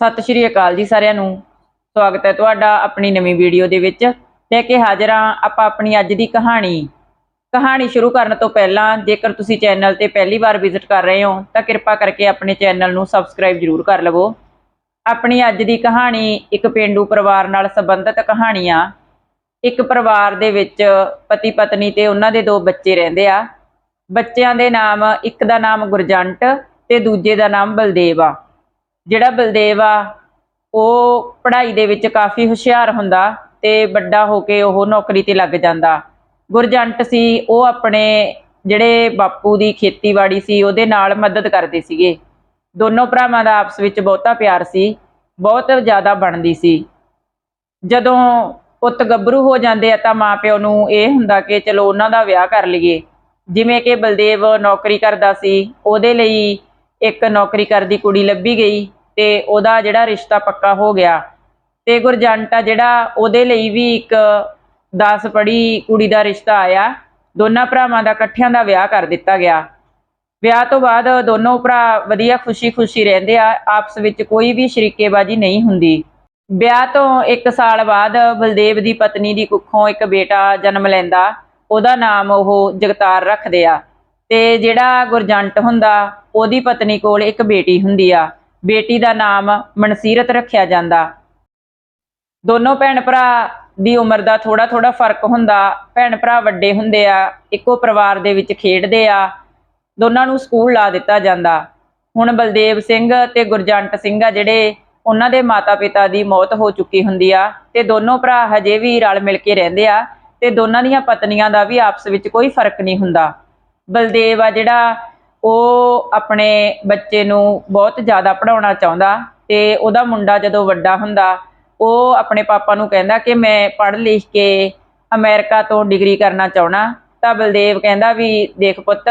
ਸਤਿ ਸ਼੍ਰੀ ਅਕਾਲ ਜੀ ਸਾਰਿਆਂ ਨੂੰ। ਸਵਾਗਤ ਹੈ ਤੁਹਾਡਾ ਆਪਣੀ ਨਵੀਂ ਵੀਡੀਓ ਦੇ ਵਿੱਚ। ਲੈ ਕੇ ਹਾਜ਼ਰ ਹਾਂ ਆਪਾਂ ਆਪਣੀ ਅੱਜ ਦੀ ਕਹਾਣੀ। ਕਹਾਣੀ ਸ਼ੁਰੂ ਕਰਨ ਤੋਂ ਪਹਿਲਾਂ ਜੇਕਰ ਤੁਸੀਂ ਚੈਨਲ ਤੇ ਪਹਿਲੀ ਵਾਰ ਵਿਜ਼ਿਟ ਕਰ ਰਹੇ ਹੋ, ਤਾਂ ਕਿਰਪਾ ਕਰਕੇ ਆਪਣੇ ਚੈਨਲ ਨੂੰ ਸਬਸਕ੍ਰਾਈਬ ਜ਼ਰੂਰ ਕਰ ਲਵੋ। ਆਪਣੀ ਅੱਜ ਦੀ ਕਹਾਣੀ ਇੱਕ ਪਿੰਡੂ ਪਰਿਵਾਰ ਨਾਲ ਸੰਬੰਧਿਤ ਕਹਾਣੀ ਆ। ਇੱਕ ਪਰਿਵਾਰ ਦੇ ਵਿੱਚ ਪਤੀ ਪਤਨੀ ਤੇ ਉਹਨਾਂ ਦੇ ਦੋ ਬੱਚੇ ਰਹਿੰਦੇ ਆ। ਬੱਚਿਆਂ ਦੇ ਨਾਮ ਇੱਕ ਦਾ ਨਾਮ ਗੁਰਜੰਟ ਤੇ ਦੂਜੇ ਦਾ ਨਾਮ ਬਲਦੇਵ ਆ। ਜਿਹੜਾ ਬਲਦੇਵ ਆ, ਉਹ ਪੜ੍ਹਾਈ ਦੇ ਵਿੱਚ ਕਾਫੀ ਹੁਸ਼ਿਆਰ ਹੁੰਦਾ ਤੇ ਵੱਡਾ ਹੋ ਕੇ ਉਹ ਨੌਕਰੀ ਤੇ ਲੱਗ ਜਾਂਦਾ। ਗੁਰਜੰਟ ਸੀ, ਉਹ ਆਪਣੇ ਜਿਹੜੇ ਬਾਪੂ ਦੀ ਖੇਤੀਬਾੜੀ ਸੀ, ਉਹਦੇ ਨਾਲ ਮਦਦ ਕਰਦੇ ਸੀਗੇ। ਦੋਨੋਂ ਭਰਾਵਾਂ ਦਾ ਆਪਸ ਵਿੱਚ ਬਹੁਤਾ ਪਿਆਰ ਸੀ, ਬਹੁਤ ਜ਼ਿਆਦਾ ਬਣਦੀ ਸੀ। ਜਦੋਂ ਪੁੱਤ ਗੱਭਰੂ ਹੋ ਜਾਂਦੇ ਆ ਤਾਂ ਮਾਪਿਓ ਨੂੰ ਇਹ ਹੁੰਦਾ ਕਿ ਚਲੋ ਉਹਨਾਂ ਦਾ ਵਿਆਹ ਕਰ ਲਈਏ। ਜਿਵੇਂ ਕਿ ਬਲਦੇਵ ਨੌਕਰੀ ਕਰਦਾ ਸੀ, ਉਹਦੇ ਲਈ ਇੱਕ ਨੌਕਰੀ ਕਰਦੀ ਕੁੜੀ ਲੱਭੀ ਗਈ। ਤੇ ਉਹਦਾ ਜਿਹੜਾ ਰਿਸ਼ਤਾ ਪੱਕਾ ਹੋ ਗਿਆ। ਤੇ ਗੁਰਜੰਟ ਆ ਜਿਹੜਾ, ਉਹਦੇ ਲਈ ਵੀ ਇੱਕ 10 ਪੜੀ ਕੁੜੀ ਦਾ ਰਿਸ਼ਤਾ ਆਇਆ। ਦੋਨਾਂ ਭਰਾਵਾਂ ਦਾ ਇਕੱਠਿਆਂ ਦਾ ਵਿਆਹ ਕਰ ਦਿੱਤਾ ਗਿਆ। ਵਿਆਹ ਤੋਂ ਬਾਅਦ ਦੋਨੋਂ ਭਰਾ ਵਧੀਆ ਖੁਸ਼ੀ-ਖੁਸ਼ੀ ਰਹਿੰਦੇ ਆ। ਆਪਸ ਵਿੱਚ ਕੋਈ ਵੀ ਸ਼ਰੀਕੇਬਾਜ਼ੀ ਨਹੀਂ ਹੁੰਦੀ। ਵਿਆਹ ਤੋਂ 1 ਸਾਲ ਬਾਅਦ ਬਲਦੇਵ ਦੀ ਪਤਨੀ ਦੀ ਕੁੱਖੋਂ ਇੱਕ ਬੇਟਾ ਜਨਮ ਲੈਂਦਾ। ਉਹਦਾ ਨਾਮ ਉਹ ਜਗਤਾਰ ਰੱਖਦੇ ਆ। ਤੇ ਜਿਹੜਾ ਗੁਰਜੰਟ ਹੁੰਦਾ, ਉਹਦੀ ਪਤਨੀ ਕੋਲ ਇੱਕ ਬੇਟੀ ਹੁੰਦੀ ਆ। ਬੇਟੀ ਦਾ ਨਾਮ ਮਨਸੀਰਤ ਰੱਖਿਆ ਜਾਂਦਾ। ਦੋਨੋਂ ਭੈਣ ਭਰਾ ਦੀ ਉਮਰ ਦਾ ਥੋੜਾ ਥੋੜਾ ਫ਼ਰਕ ਹੁੰਦਾ। ਭੈਣ ਭਰਾ ਵੱਡੇ ਹੁੰਦੇ ਆ, ਇੱਕੋ ਪਰਿਵਾਰ ਦੇ ਵਿੱਚ ਖੇਡਦੇ ਆ, ਦੋਨਾਂ ਨੂੰ ਸਕੂਲ ਲਾ ਦਿੱਤਾ ਜਾਂਦਾ। ਹੁਣ ਬਲਦੇਵ ਸਿੰਘ ਤੇ ਗੁਰਜੰਟ ਸਿੰਘ ਆ ਜਿਹੜੇ, ਉਹਨਾਂ ਦੇ ਮਾਤਾ-ਪਿਤਾ ਦੀ ਮੌਤ ਹੋ ਚੁੱਕੀ ਹੁੰਦੀ ਆ ਤੇ ਦੋਨੋਂ ਭਰਾ ਹਜੇ ਵੀ ਰਲ ਮਿਲ ਕੇ ਰਹਿੰਦੇ ਆ ਤੇ ਦੋਨਾਂ ਦੀਆਂ ਪਤਨੀਆਂ ਦਾ ਵੀ ਆਪਸ ਵਿੱਚ ਕੋਈ ਫ਼ਰਕ ਨਹੀਂ ਹੁੰਦਾ। ਬਲਦੇਵ ਆ ਜਿਹੜਾ ਉਹ ਆਪਣੇ ਬੱਚੇ ਨੂੰ ਬਹੁਤ ਜ਼ਿਆਦਾ ਪੜਾਉਣਾ ਚਾਹੁੰਦਾ ਤੇ ਉਹਦਾ ਮੁੰਡਾ ਜਦੋਂ ਵੱਡਾ ਹੁੰਦਾ, ਉਹ ਆਪਣੇ ਪਾਪਾ ਨੂੰ ਕਹਿੰਦਾ ਕਿ ਮੈਂ ਪੜ੍ਹ ਲਿਖ ਕੇ ਅਮਰੀਕਾ ਤੋਂ ਡਿਗਰੀ ਕਰਨਾ ਚਾਹਣਾ ਤਾਂ ਬਲਦੇਵ ਕਹਿੰਦਾ ਵੀ ਦੇਖ ਪੁੱਤ,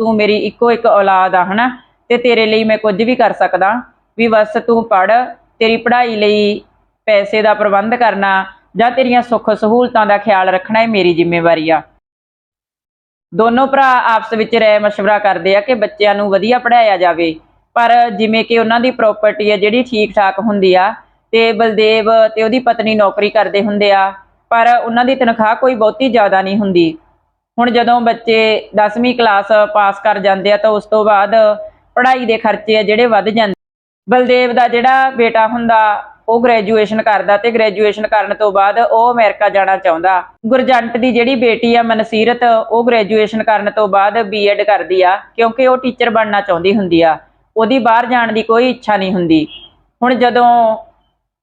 ਤੂੰ ਮੇਰੀ ਇੱਕੋ ਇੱਕ ਔਲਾਦ ਆ, ਹਨਾ? ਤੇ ਤੇਰੇ ਲਈ ਮੈਂ ਕੁਝ ਵੀ ਕਰ ਸਕਦਾ। ਵੀ ਬਸ ਤੂੰ ਪੜ੍ਹ, ਤੇਰੀ ਪੜ੍ਹਾਈ ਲਈ ਪੈਸੇ ਦਾ ਪ੍ਰਬੰਧ ਕਰਨਾ ਜਾਂ ਤੇਰੀਆਂ ਸੁੱਖ ਸਹੂਲਤਾਂ ਦਾ ਖਿਆਲ ਰੱਖਣਾ ਇਹ ਮੇਰੀ ਜ਼ਿੰਮੇਵਾਰੀ ਆ। ਦੋਨੋਂ ਭਰਾ ਆਪਸ ਵਿੱਚ ਰਹਿ ਮਸ਼ਵਰਾ ਕਰਦੇ ਆ ਕਿ ਬੱਚਿਆਂ ਨੂੰ ਵਧੀਆ ਪੜ੍ਹਾਇਆ ਜਾਵੇ। ਪਰ ਜਿਵੇਂ ਕਿ ਉਹਨਾਂ ਦੀ ਪ੍ਰਾਪਰਟੀ ਹੈ, ਜਿਹੜੀ ਠੀਕ ਠਾਕ ਹੁੰਦੀ ਆ, ਤੇ ਬਲਦੇਵ ਤੇ ਉਹਦੀ ਪਤਨੀ ਨੌਕਰੀ ਕਰਦੇ ਹੁੰਦੇ ਆ, ਪਰ ਉਹਨਾਂ ਦੀ ਤਨਖਾਹ ਕੋਈ ਬਹੁਤੀ ਜ਼ਿਆਦਾ ਨਹੀਂ ਹੁੰਦੀ। ਹੁਣ ਜਦੋਂ ਬੱਚੇ 10ਵੀਂ ਕਲਾਸ ਪਾਸ ਕਰ ਜਾਂਦੇ ਆ, ਤਾਂ ਉਸ ਤੋਂ ਬਾਅਦ ਪੜ੍ਹਾਈ ਦੇ ਖਰਚੇ ਆ ਜਿਹੜੇ ਵੱਧ ਜਾਂਦੇ। ਬਲਦੇਵ ਦਾ ਜਿਹੜਾ ਬੇਟਾ ਹੁੰਦਾ ਉਹ ਗ੍ਰੈਜੂਏਸ਼ਨ ਕਰਦਾ ਤੇ ਗ੍ਰੈਜੂਏਸ਼ਨ ਕਰਨ ਤੋਂ ਬਾਅਦ ਉਹ ਅਮਰੀਕਾ ਜਾਣਾ ਚਾਹੁੰਦਾ। ਗੁਰਜੰਟ ਦੀ ਜਿਹੜੀ ਬੇਟੀ ਆ ਮਨਸੀਰਤ, ਉਹ ਗ੍ਰੈਜੂਏਸ਼ਨ ਕਰਨ ਤੋਂ ਬਾਅਦ ਬੀਐਡ ਕਰਦੀ ਆ, ਕਿਉਂਕਿ ਉਹ ਟੀਚਰ ਬਣਨਾ ਚਾਹੁੰਦੀ ਹੁੰਦੀ ਆ। ਉਹਦੀ ਬਾਹਰ ਜਾਣ ਦੀ ਕੋਈ ਇੱਛਾ ਨਹੀਂ ਹੁੰਦੀ। ਹੁਣ ਜਦੋਂ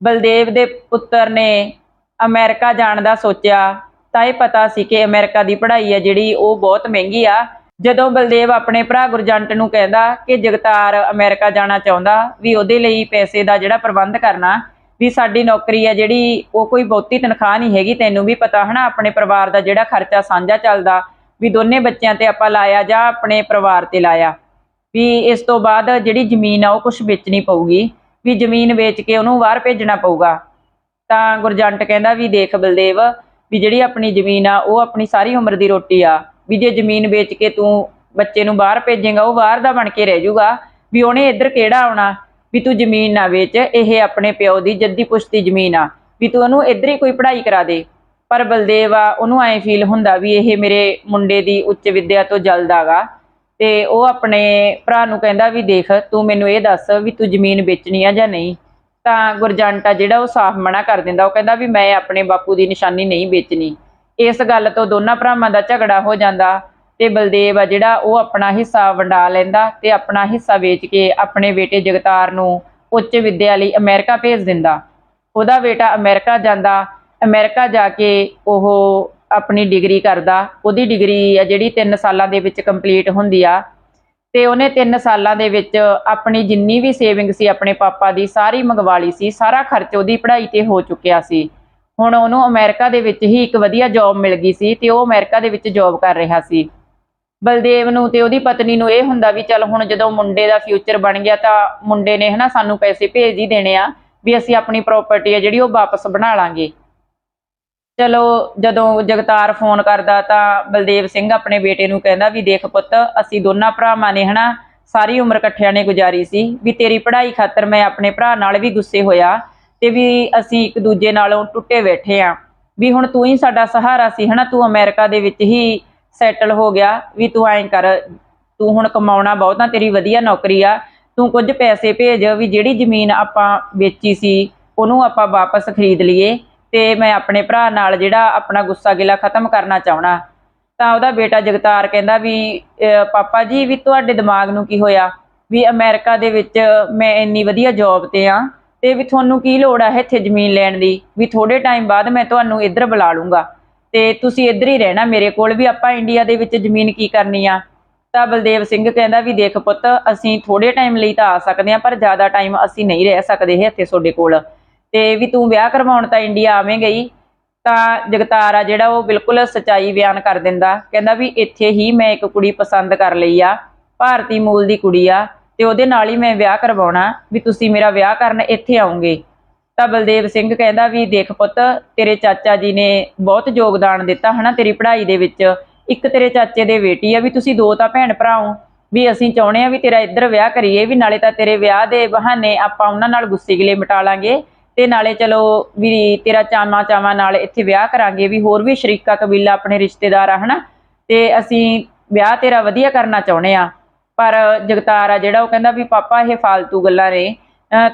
ਬਲਦੇਵ ਦੇ ਪੁੱਤਰ ਨੇ ਅਮਰੀਕਾ ਜਾਣ ਦਾ ਸੋਚਿਆ, ਤਾਂ ਇਹ ਪਤਾ ਸੀ ਕਿ ਅਮਰੀਕਾ ਦੀ ਪੜ੍ਹਾਈ ਹੈ ਜਿਹੜੀ, ਉਹ ਬਹੁਤ ਮਹਿੰਗੀ ਆ। ਜਦੋਂ ਬਲਦੇਵ ਆਪਣੇ ਭਰਾ ਗੁਰਜੰਟ ਨੂੰ ਕਹਿੰਦਾ ਕਿ ਜਗਤਾਰ ਅਮਰੀਕਾ ਜਾਣਾ ਚਾਹੁੰਦਾ, ਵੀ ਉਹਦੇ ਲਈ ਪੈਸੇ ਦਾ ਜਿਹੜਾ ਪ੍ਰਬੰਧ ਕਰਨਾ ਵੀ ਸਾਡੀ ਨੌਕਰੀ ਹੈ ਜਿਹੜੀ, ਉਹ ਕੋਈ ਬਹੁਤੀ ਤਨਖਾਹ ਨਹੀਂ ਹੈਗੀ, ਤੈਨੂੰ ਵੀ ਪਤਾ ਹਨਾ, ਆਪਣੇ ਪਰਿਵਾਰ ਦਾ ਜਿਹੜਾ ਖਰਚਾ ਸਾਂਝਾ ਚੱਲਦਾ, ਵੀ ਦੋਨੇ ਬੱਚਿਆਂ ਤੇ ਆਪਾਂ ਲਾਇਆ ਜਾਂ ਆਪਣੇ ਪਰਿਵਾਰ ਤੇ ਲਾਇਆ। ਵੀ ਇਸ ਤੋਂ ਬਾਅਦ ਜਿਹੜੀ ਜ਼ਮੀਨ ਆ, ਉਹ ਕੁਝ ਵੇਚਣੀ ਪਊਗੀ, ਵੀ ਜ਼ਮੀਨ ਵੇਚ ਕੇ ਉਹਨੂੰ ਬਾਹਰ ਭੇਜਣਾ ਪਊਗਾ। ਤਾਂ ਗੁਰਜੰਟ ਕਹਿੰਦਾ ਵੀ ਦੇਖ ਬਲਦੇਵ, ਵੀ ਜਿਹੜੀ ਆਪਣੀ ਜ਼ਮੀਨ ਆ, ਉਹ ਆਪਣੀ ਸਾਰੀ ਉਮਰ ਦੀ ਰੋਟੀ ਆ। ਵੀ ਜੇ ਜ਼ਮੀਨ ਵੇਚ ਕੇ ਤੂੰ ਬੱਚੇ ਨੂੰ ਬਾਹਰ ਭੇਜੇਗਾ, ਉਹ ਬਾਹਰ ਦਾ ਬਣ ਕੇ ਰਹਿ ਜਾਊਗਾ ਵੀ ਉਹਨੇ ਇੱਧਰ ਕਿਹੜਾ ਆਉਣਾ? ਵੀ ਤੂੰ ਜ਼ਮੀਨ ਨਾ ਵੇਚ, ਇਹ ਆਪਣੇ ਪਿਓ ਦੀ ਜੱਦੀ ਪੁਸ਼ਤੀ ਜ਼ਮੀਨ ਆ। ਵੀ ਤੂੰ ਉਹਨੂੰ ਇੱਧਰ ਹੀ ਕੋਈ ਪੜ੍ਹਾਈ ਕਰਾ ਦੇ। ਪਰ ਬਲਦੇਵ ਆ, ਉਹਨੂੰ ਐਂ ਫੀਲ ਹੁੰਦਾ ਵੀ ਇਹ ਮੇਰੇ ਮੁੰਡੇ ਦੀ ਉੱਚ ਵਿੱਦਿਆ ਤੋਂ ਜਲਦਾਗਾ ਤੇ ਉਹ ਆਪਣੇ ਭਰਾ ਨੂੰ ਕਹਿੰਦਾ ਵੀ ਦੇਖ, ਤੂੰ ਮੈਨੂੰ ਇਹ ਦੱਸ ਵੀ ਤੂੰ ਜ਼ਮੀਨ ਵੇਚਣੀ ਆ ਜਾਂ ਨਹੀਂ? ਤਾਂ ਗੁਰਜੰਟਾ ਜਿਹੜਾ ਉਹ ਸਾਫ਼ ਮਨਾ ਕਰ ਦਿੰਦਾ। ਉਹ ਕਹਿੰਦਾ ਵੀ ਮੈਂ ਆਪਣੇ ਬਾਪੂ ਦੀ ਨਿਸ਼ਾਨੀ ਨਹੀਂ ਵੇਚਣੀ। ਇਸ ਗੱਲ ਤੋਂ ਦੋਨਾਂ ਭਰਾਵਾਂ ਦਾ ਝਗੜਾ ਹੋ ਜਾਂਦਾ। ਤੇ ਬਲਦੇਵ ਆ ਜਿਹੜਾ, ਉਹ ਆਪਣਾ ਹਿੱਸਾ ਵੰਡਾ ਲੈਂਦਾ ਤੇ ਆਪਣਾ ਹਿੱਸਾ ਵੇਚ ਕੇ ਆਪਣੇ ਬੇਟੇ ਜਗਤਾਰ ਨੂੰ ਉੱਚ ਵਿੱਦਿਆ ਲਈ ਅਮਰੀਕਾ ਭੇਜ ਦਿੰਦਾ। ਉਹਦਾ ਬੇਟਾ ਅਮਰੀਕਾ ਜਾਂਦਾ, ਅਮਰੀਕਾ ਜਾ ਕੇ ਉਹ ਆਪਣੀ ਡਿਗਰੀ ਕਰਦਾ। ਉਹਦੀ ਡਿਗਰੀ ਆ ਜਿਹੜੀ 3 ਸਾਲਾਂ ਦੇ ਵਿੱਚ ਕੰਪਲੀਟ ਹੁੰਦੀ ਆ। ਤੇ ਉਹਨੇ 3 ਸਾਲਾਂ ਦੇ ਵਿੱਚ ਆਪਣੀ ਜਿੰਨੀ ਵੀ ਸੇਵਿੰਗ ਸੀ, ਆਪਣੇ ਪਾਪਾ ਦੀ ਸਾਰੀ ਮੰਗਵਾ ਲਈ ਸੀ। ਸਾਰਾ ਖਰਚ ਉਹਦੀ ਪੜ੍ਹਾਈ ਤੇ ਹੋ ਚੁੱਕਿਆ ਸੀ। ਹੁਣ ਉਹਨੂੰ ਅਮਰੀਕਾ ਦੇ ਵਿੱਚ ਹੀ ਇੱਕ ਵਧੀਆ ਜੌਬ ਮਿਲ ਗਈ ਸੀ ਤੇ ਉਹ ਅਮਰੀਕਾ ਦੇ ਵਿੱਚ ਜੌਬ ਕਰ ਰਿਹਾ ਸੀ। ਬਲਦੇਵ ਨੂੰ ਤੇ ਉਹਦੀ ਪਤਨੀ ਨੂੰ ਇਹ ਹੁੰਦਾ ਵੀ ਚੱਲ ਹੁਣ ਜਦੋਂ ਮੁੰਡੇ ਦਾ ਫਿਊਚਰ ਬਣ ਗਿਆ ਤਾਂ ਮੁੰਡੇ ਨੇ ਹਨਾ ਸਾਨੂੰ ਪੈਸੇ ਭੇਜ ਹੀ ਦੇਣੇ ਆ ਵੀ ਅਸੀਂ ਆਪਣੀ ਪ੍ਰਾਪਰਟੀ ਆ ਜਿਹੜੀ ਉਹ ਵਾਪਸ ਬਣਾ ਲਾਂਗੇ। ਚਲੋ ਜਦੋਂ ਜਗਤਾਰ ਫੋਨ ਕਰਦਾ ਤਾਂ ਬਲਦੇਵ ਸਿੰਘ ਆਪਣੇ ਬੇਟੇ ਨੂੰ ਕਹਿੰਦਾ ਵੀ ਦੇਖ ਪੁੱਤ, ਅਸੀਂ ਦੋਨਾਂ ਭਰਾਵਾਂ ਨੇ ਹਨਾ ਸਾਰੀ ਉਮਰ ਇਕੱਠਿਆਂ ਨੇ ਗੁਜ਼ਾਰੀ ਸੀ ਵੀ ਤੇਰੀ ਪੜ੍ਹਾਈ ਖਾਤਰ ਮੈਂ ਆਪਣੇ ਭਰਾ ਨਾਲ ਵੀ ਗੁੱਸੇ ਹੋਇਆ ਤੇ ਵੀ ਅਸੀਂ ਇੱਕ ਦੂਜੇ ਨਾਲੋਂ ਟੁੱਟੇ ਬੈਠੇ ਆ। ਵੀ ਹੁਣ ਤੂੰ ਹੀ ਸਾਡਾ ਸਹਾਰਾ ਸੀ ਹਨਾ, ਤੂੰ ਅਮਰੀਕਾ ਦੇ ਵਿੱਚ ਹੀ ਸੈਟਲ ਹੋ ਗਿਆ ਵੀ ਤੂੰ ਐਂ ਕਰ, ਤੂੰ ਹੁਣ ਕਮਾਉਣਾ ਬਹੁਤਾ ਤੇਰੀ ਵਧੀਆ ਨੌਕਰੀ ਆ, ਤੂੰ ਕੁਝ ਪੈਸੇ ਭੇਜ ਵੀ ਜਿਹੜੀ ਜ਼ਮੀਨ ਆਪਾਂ ਵੇਚੀ ਸੀ, ਉਹਨੂੰ ਆਪਾਂ ਵਾਪਸ ਖਰੀਦ ਲਈਏ ਤੇ ਮੈਂ ਆਪਣੇ ਭਰਾ ਨਾਲ ਜਿਹੜਾ ਆਪਣਾ ਗੁੱਸਾ ਗਿਲਾ ਖਤਮ ਕਰਨਾ ਚਾਹਣਾ ਤਾਂ ਉਹਦਾ ਬੇਟਾ ਜਗਤਾਰ ਕਹਿੰਦਾ ਵੀ ਪਾਪਾ ਜੀ, ਵੀ ਤੁਹਾਡੇ ਦਿਮਾਗ ਨੂੰ ਕੀ ਹੋਇਆ? ਵੀ ਅਮਰੀਕਾ ਦੇ ਵਿੱਚ ਮੈਂ ਇੰਨੀ ਵਧੀਆ ਜੌਬ ਤੇ ਆ ਤੇ ਵੀ ਤੁਹਾਨੂੰ ਕੀ ਲੋੜ ਆ ਇੱਥੇ ਜ਼ਮੀਨ ਲੈਣ ਦੀ? ਵੀ ਥੋੜੇ ਟਾਈਮ ਬਾਅਦ ਮੈਂ ਤੁਹਾਨੂੰ ਇੱਧਰ ਬੁਲਾ ਲੂੰਗਾ। ਤੇ ਤੁਸੀਂ ਇੱਧਰ ਹੀ ਰਹਿਣਾ ਮੇਰੇ ਕੋਲ ਵੀ ਆਪਾਂ ਇੰਡੀਆ ਦੇ ਵਿੱਚ ਜ਼ਮੀਨ ਕੀ ਕਰਨੀ ਆ? ਤਾਂ ਬਲਦੇਵ ਸਿੰਘ ਕਹਿੰਦਾ ਵੀ ਦੇਖ ਪੁੱਤ, ਅਸੀਂ ਥੋੜੇ ਟਾਈਮ ਲਈ ਤਾਂ ਆ ਸਕਦੇ ਆ ਪਰ ਜ਼ਿਆਦਾ ਟਾਈਮ ਅਸੀਂ ਨਹੀਂ ਰਹਿ ਸਕਦੇ ਇੱਥੇ ਤੁਹਾਡੇ ਕੋਲ। ਤੇ ਵੀ ਤੂੰ ਵਿਆਹ ਕਰਵਾਉਣ ਤਾਂ ਇੰਡੀਆ ਆਵੇਂਗਾ ਹੀ। ਤਾਂ ਜਗਤਾਰ ਆ ਜਿਹੜਾ ਉਹ ਬਿਲਕੁਲ ਸਚਾਈ ਬਿਆਨ ਕਰ ਦਿੰਦਾ। ਕਹਿੰਦਾ ਵੀ ਇੱਥੇ ਹੀ ਮੈਂ ਇੱਕ ਕੁੜੀ ਪਸੰਦ ਕਰ ਲਈ ਆ, ਭਾਰਤੀ ਮੂਲ ਦੀ ਕੁੜੀ ਆ, ਤੇ ਉਹਦੇ ਨਾਲ ਹੀ ਮੈਂ ਵਿਆਹ ਕਰਵਾਉਣਾ, ਵੀ ਤੁਸੀਂ ਮੇਰਾ ਵਿਆਹ ਕਰਨ ਇੱਥੇ ਆਉਂਗੇ। ਤਾਂ ਬਲਦੇਵ ਸਿੰਘ ਕਹਿੰਦਾ ਵੀ ਦੇਖ ਪੁੱਤ, ਤੇਰੇ ਚਾਚਾ ਜੀ ਨੇ ਬਹੁਤ ਯੋਗਦਾਨ ਦਿੱਤਾ ਹਨਾ ਤੇਰੀ ਪੜ੍ਹਾਈ ਦੇ ਵਿੱਚ। ਇੱਕ ਤੇਰੇ ਚਾਚੇ ਦੇ ਬੇਟੀ ਆ, ਵੀ ਤੁਸੀਂ ਦੋ ਤਾਂ ਭੈਣ ਭਰਾ ਹੋ। ਵੀ ਅਸੀਂ ਚਾਹੁੰਦੇ ਆ ਵੀ ਤੇਰਾ ਇੱਧਰ ਵਿਆਹ ਕਰੀਏ, ਵੀ ਨਾਲੇ ਤਾਂ ਤੇਰੇ ਵਿਆਹ ਦੇ ਬਹਾਨੇ ਆਪਾਂ ਉਹਨਾਂ ਨਾਲ ਗੁੱਸੇ ਗਿਲੇ ਮਿਟਾ ਲਾਂਗੇ। ਤੇ ਨਾਲੇ ਚਲੋ ਵੀ ਤੇਰਾ ਚਾਮਾ ਚਾਮਾ ਨਾਲ ਇੱਥੇ ਵਿਆਹ ਕਰਾਂਗੇ, ਵੀ ਹੋਰ ਵੀ ਸ਼ਰੀਕਾ ਕਬੀਲਾ ਆਪਣੇ ਰਿਸ਼ਤੇਦਾਰ ਆ ਹਨਾ। ਤੇ ਅਸੀਂ ਵਿਆਹ ਤੇਰਾ ਵਧੀਆ ਕਰਨਾ ਚਾਹੁੰਦੇ ਆ। ਪਰ ਜਗਤਾਰ ਆ ਜਿਹੜਾ ਉਹ ਕਹਿੰਦਾ ਵੀ ਪਾਪਾ, ਇਹ ਫालतू ਗੱਲਾਂ ਨੇ।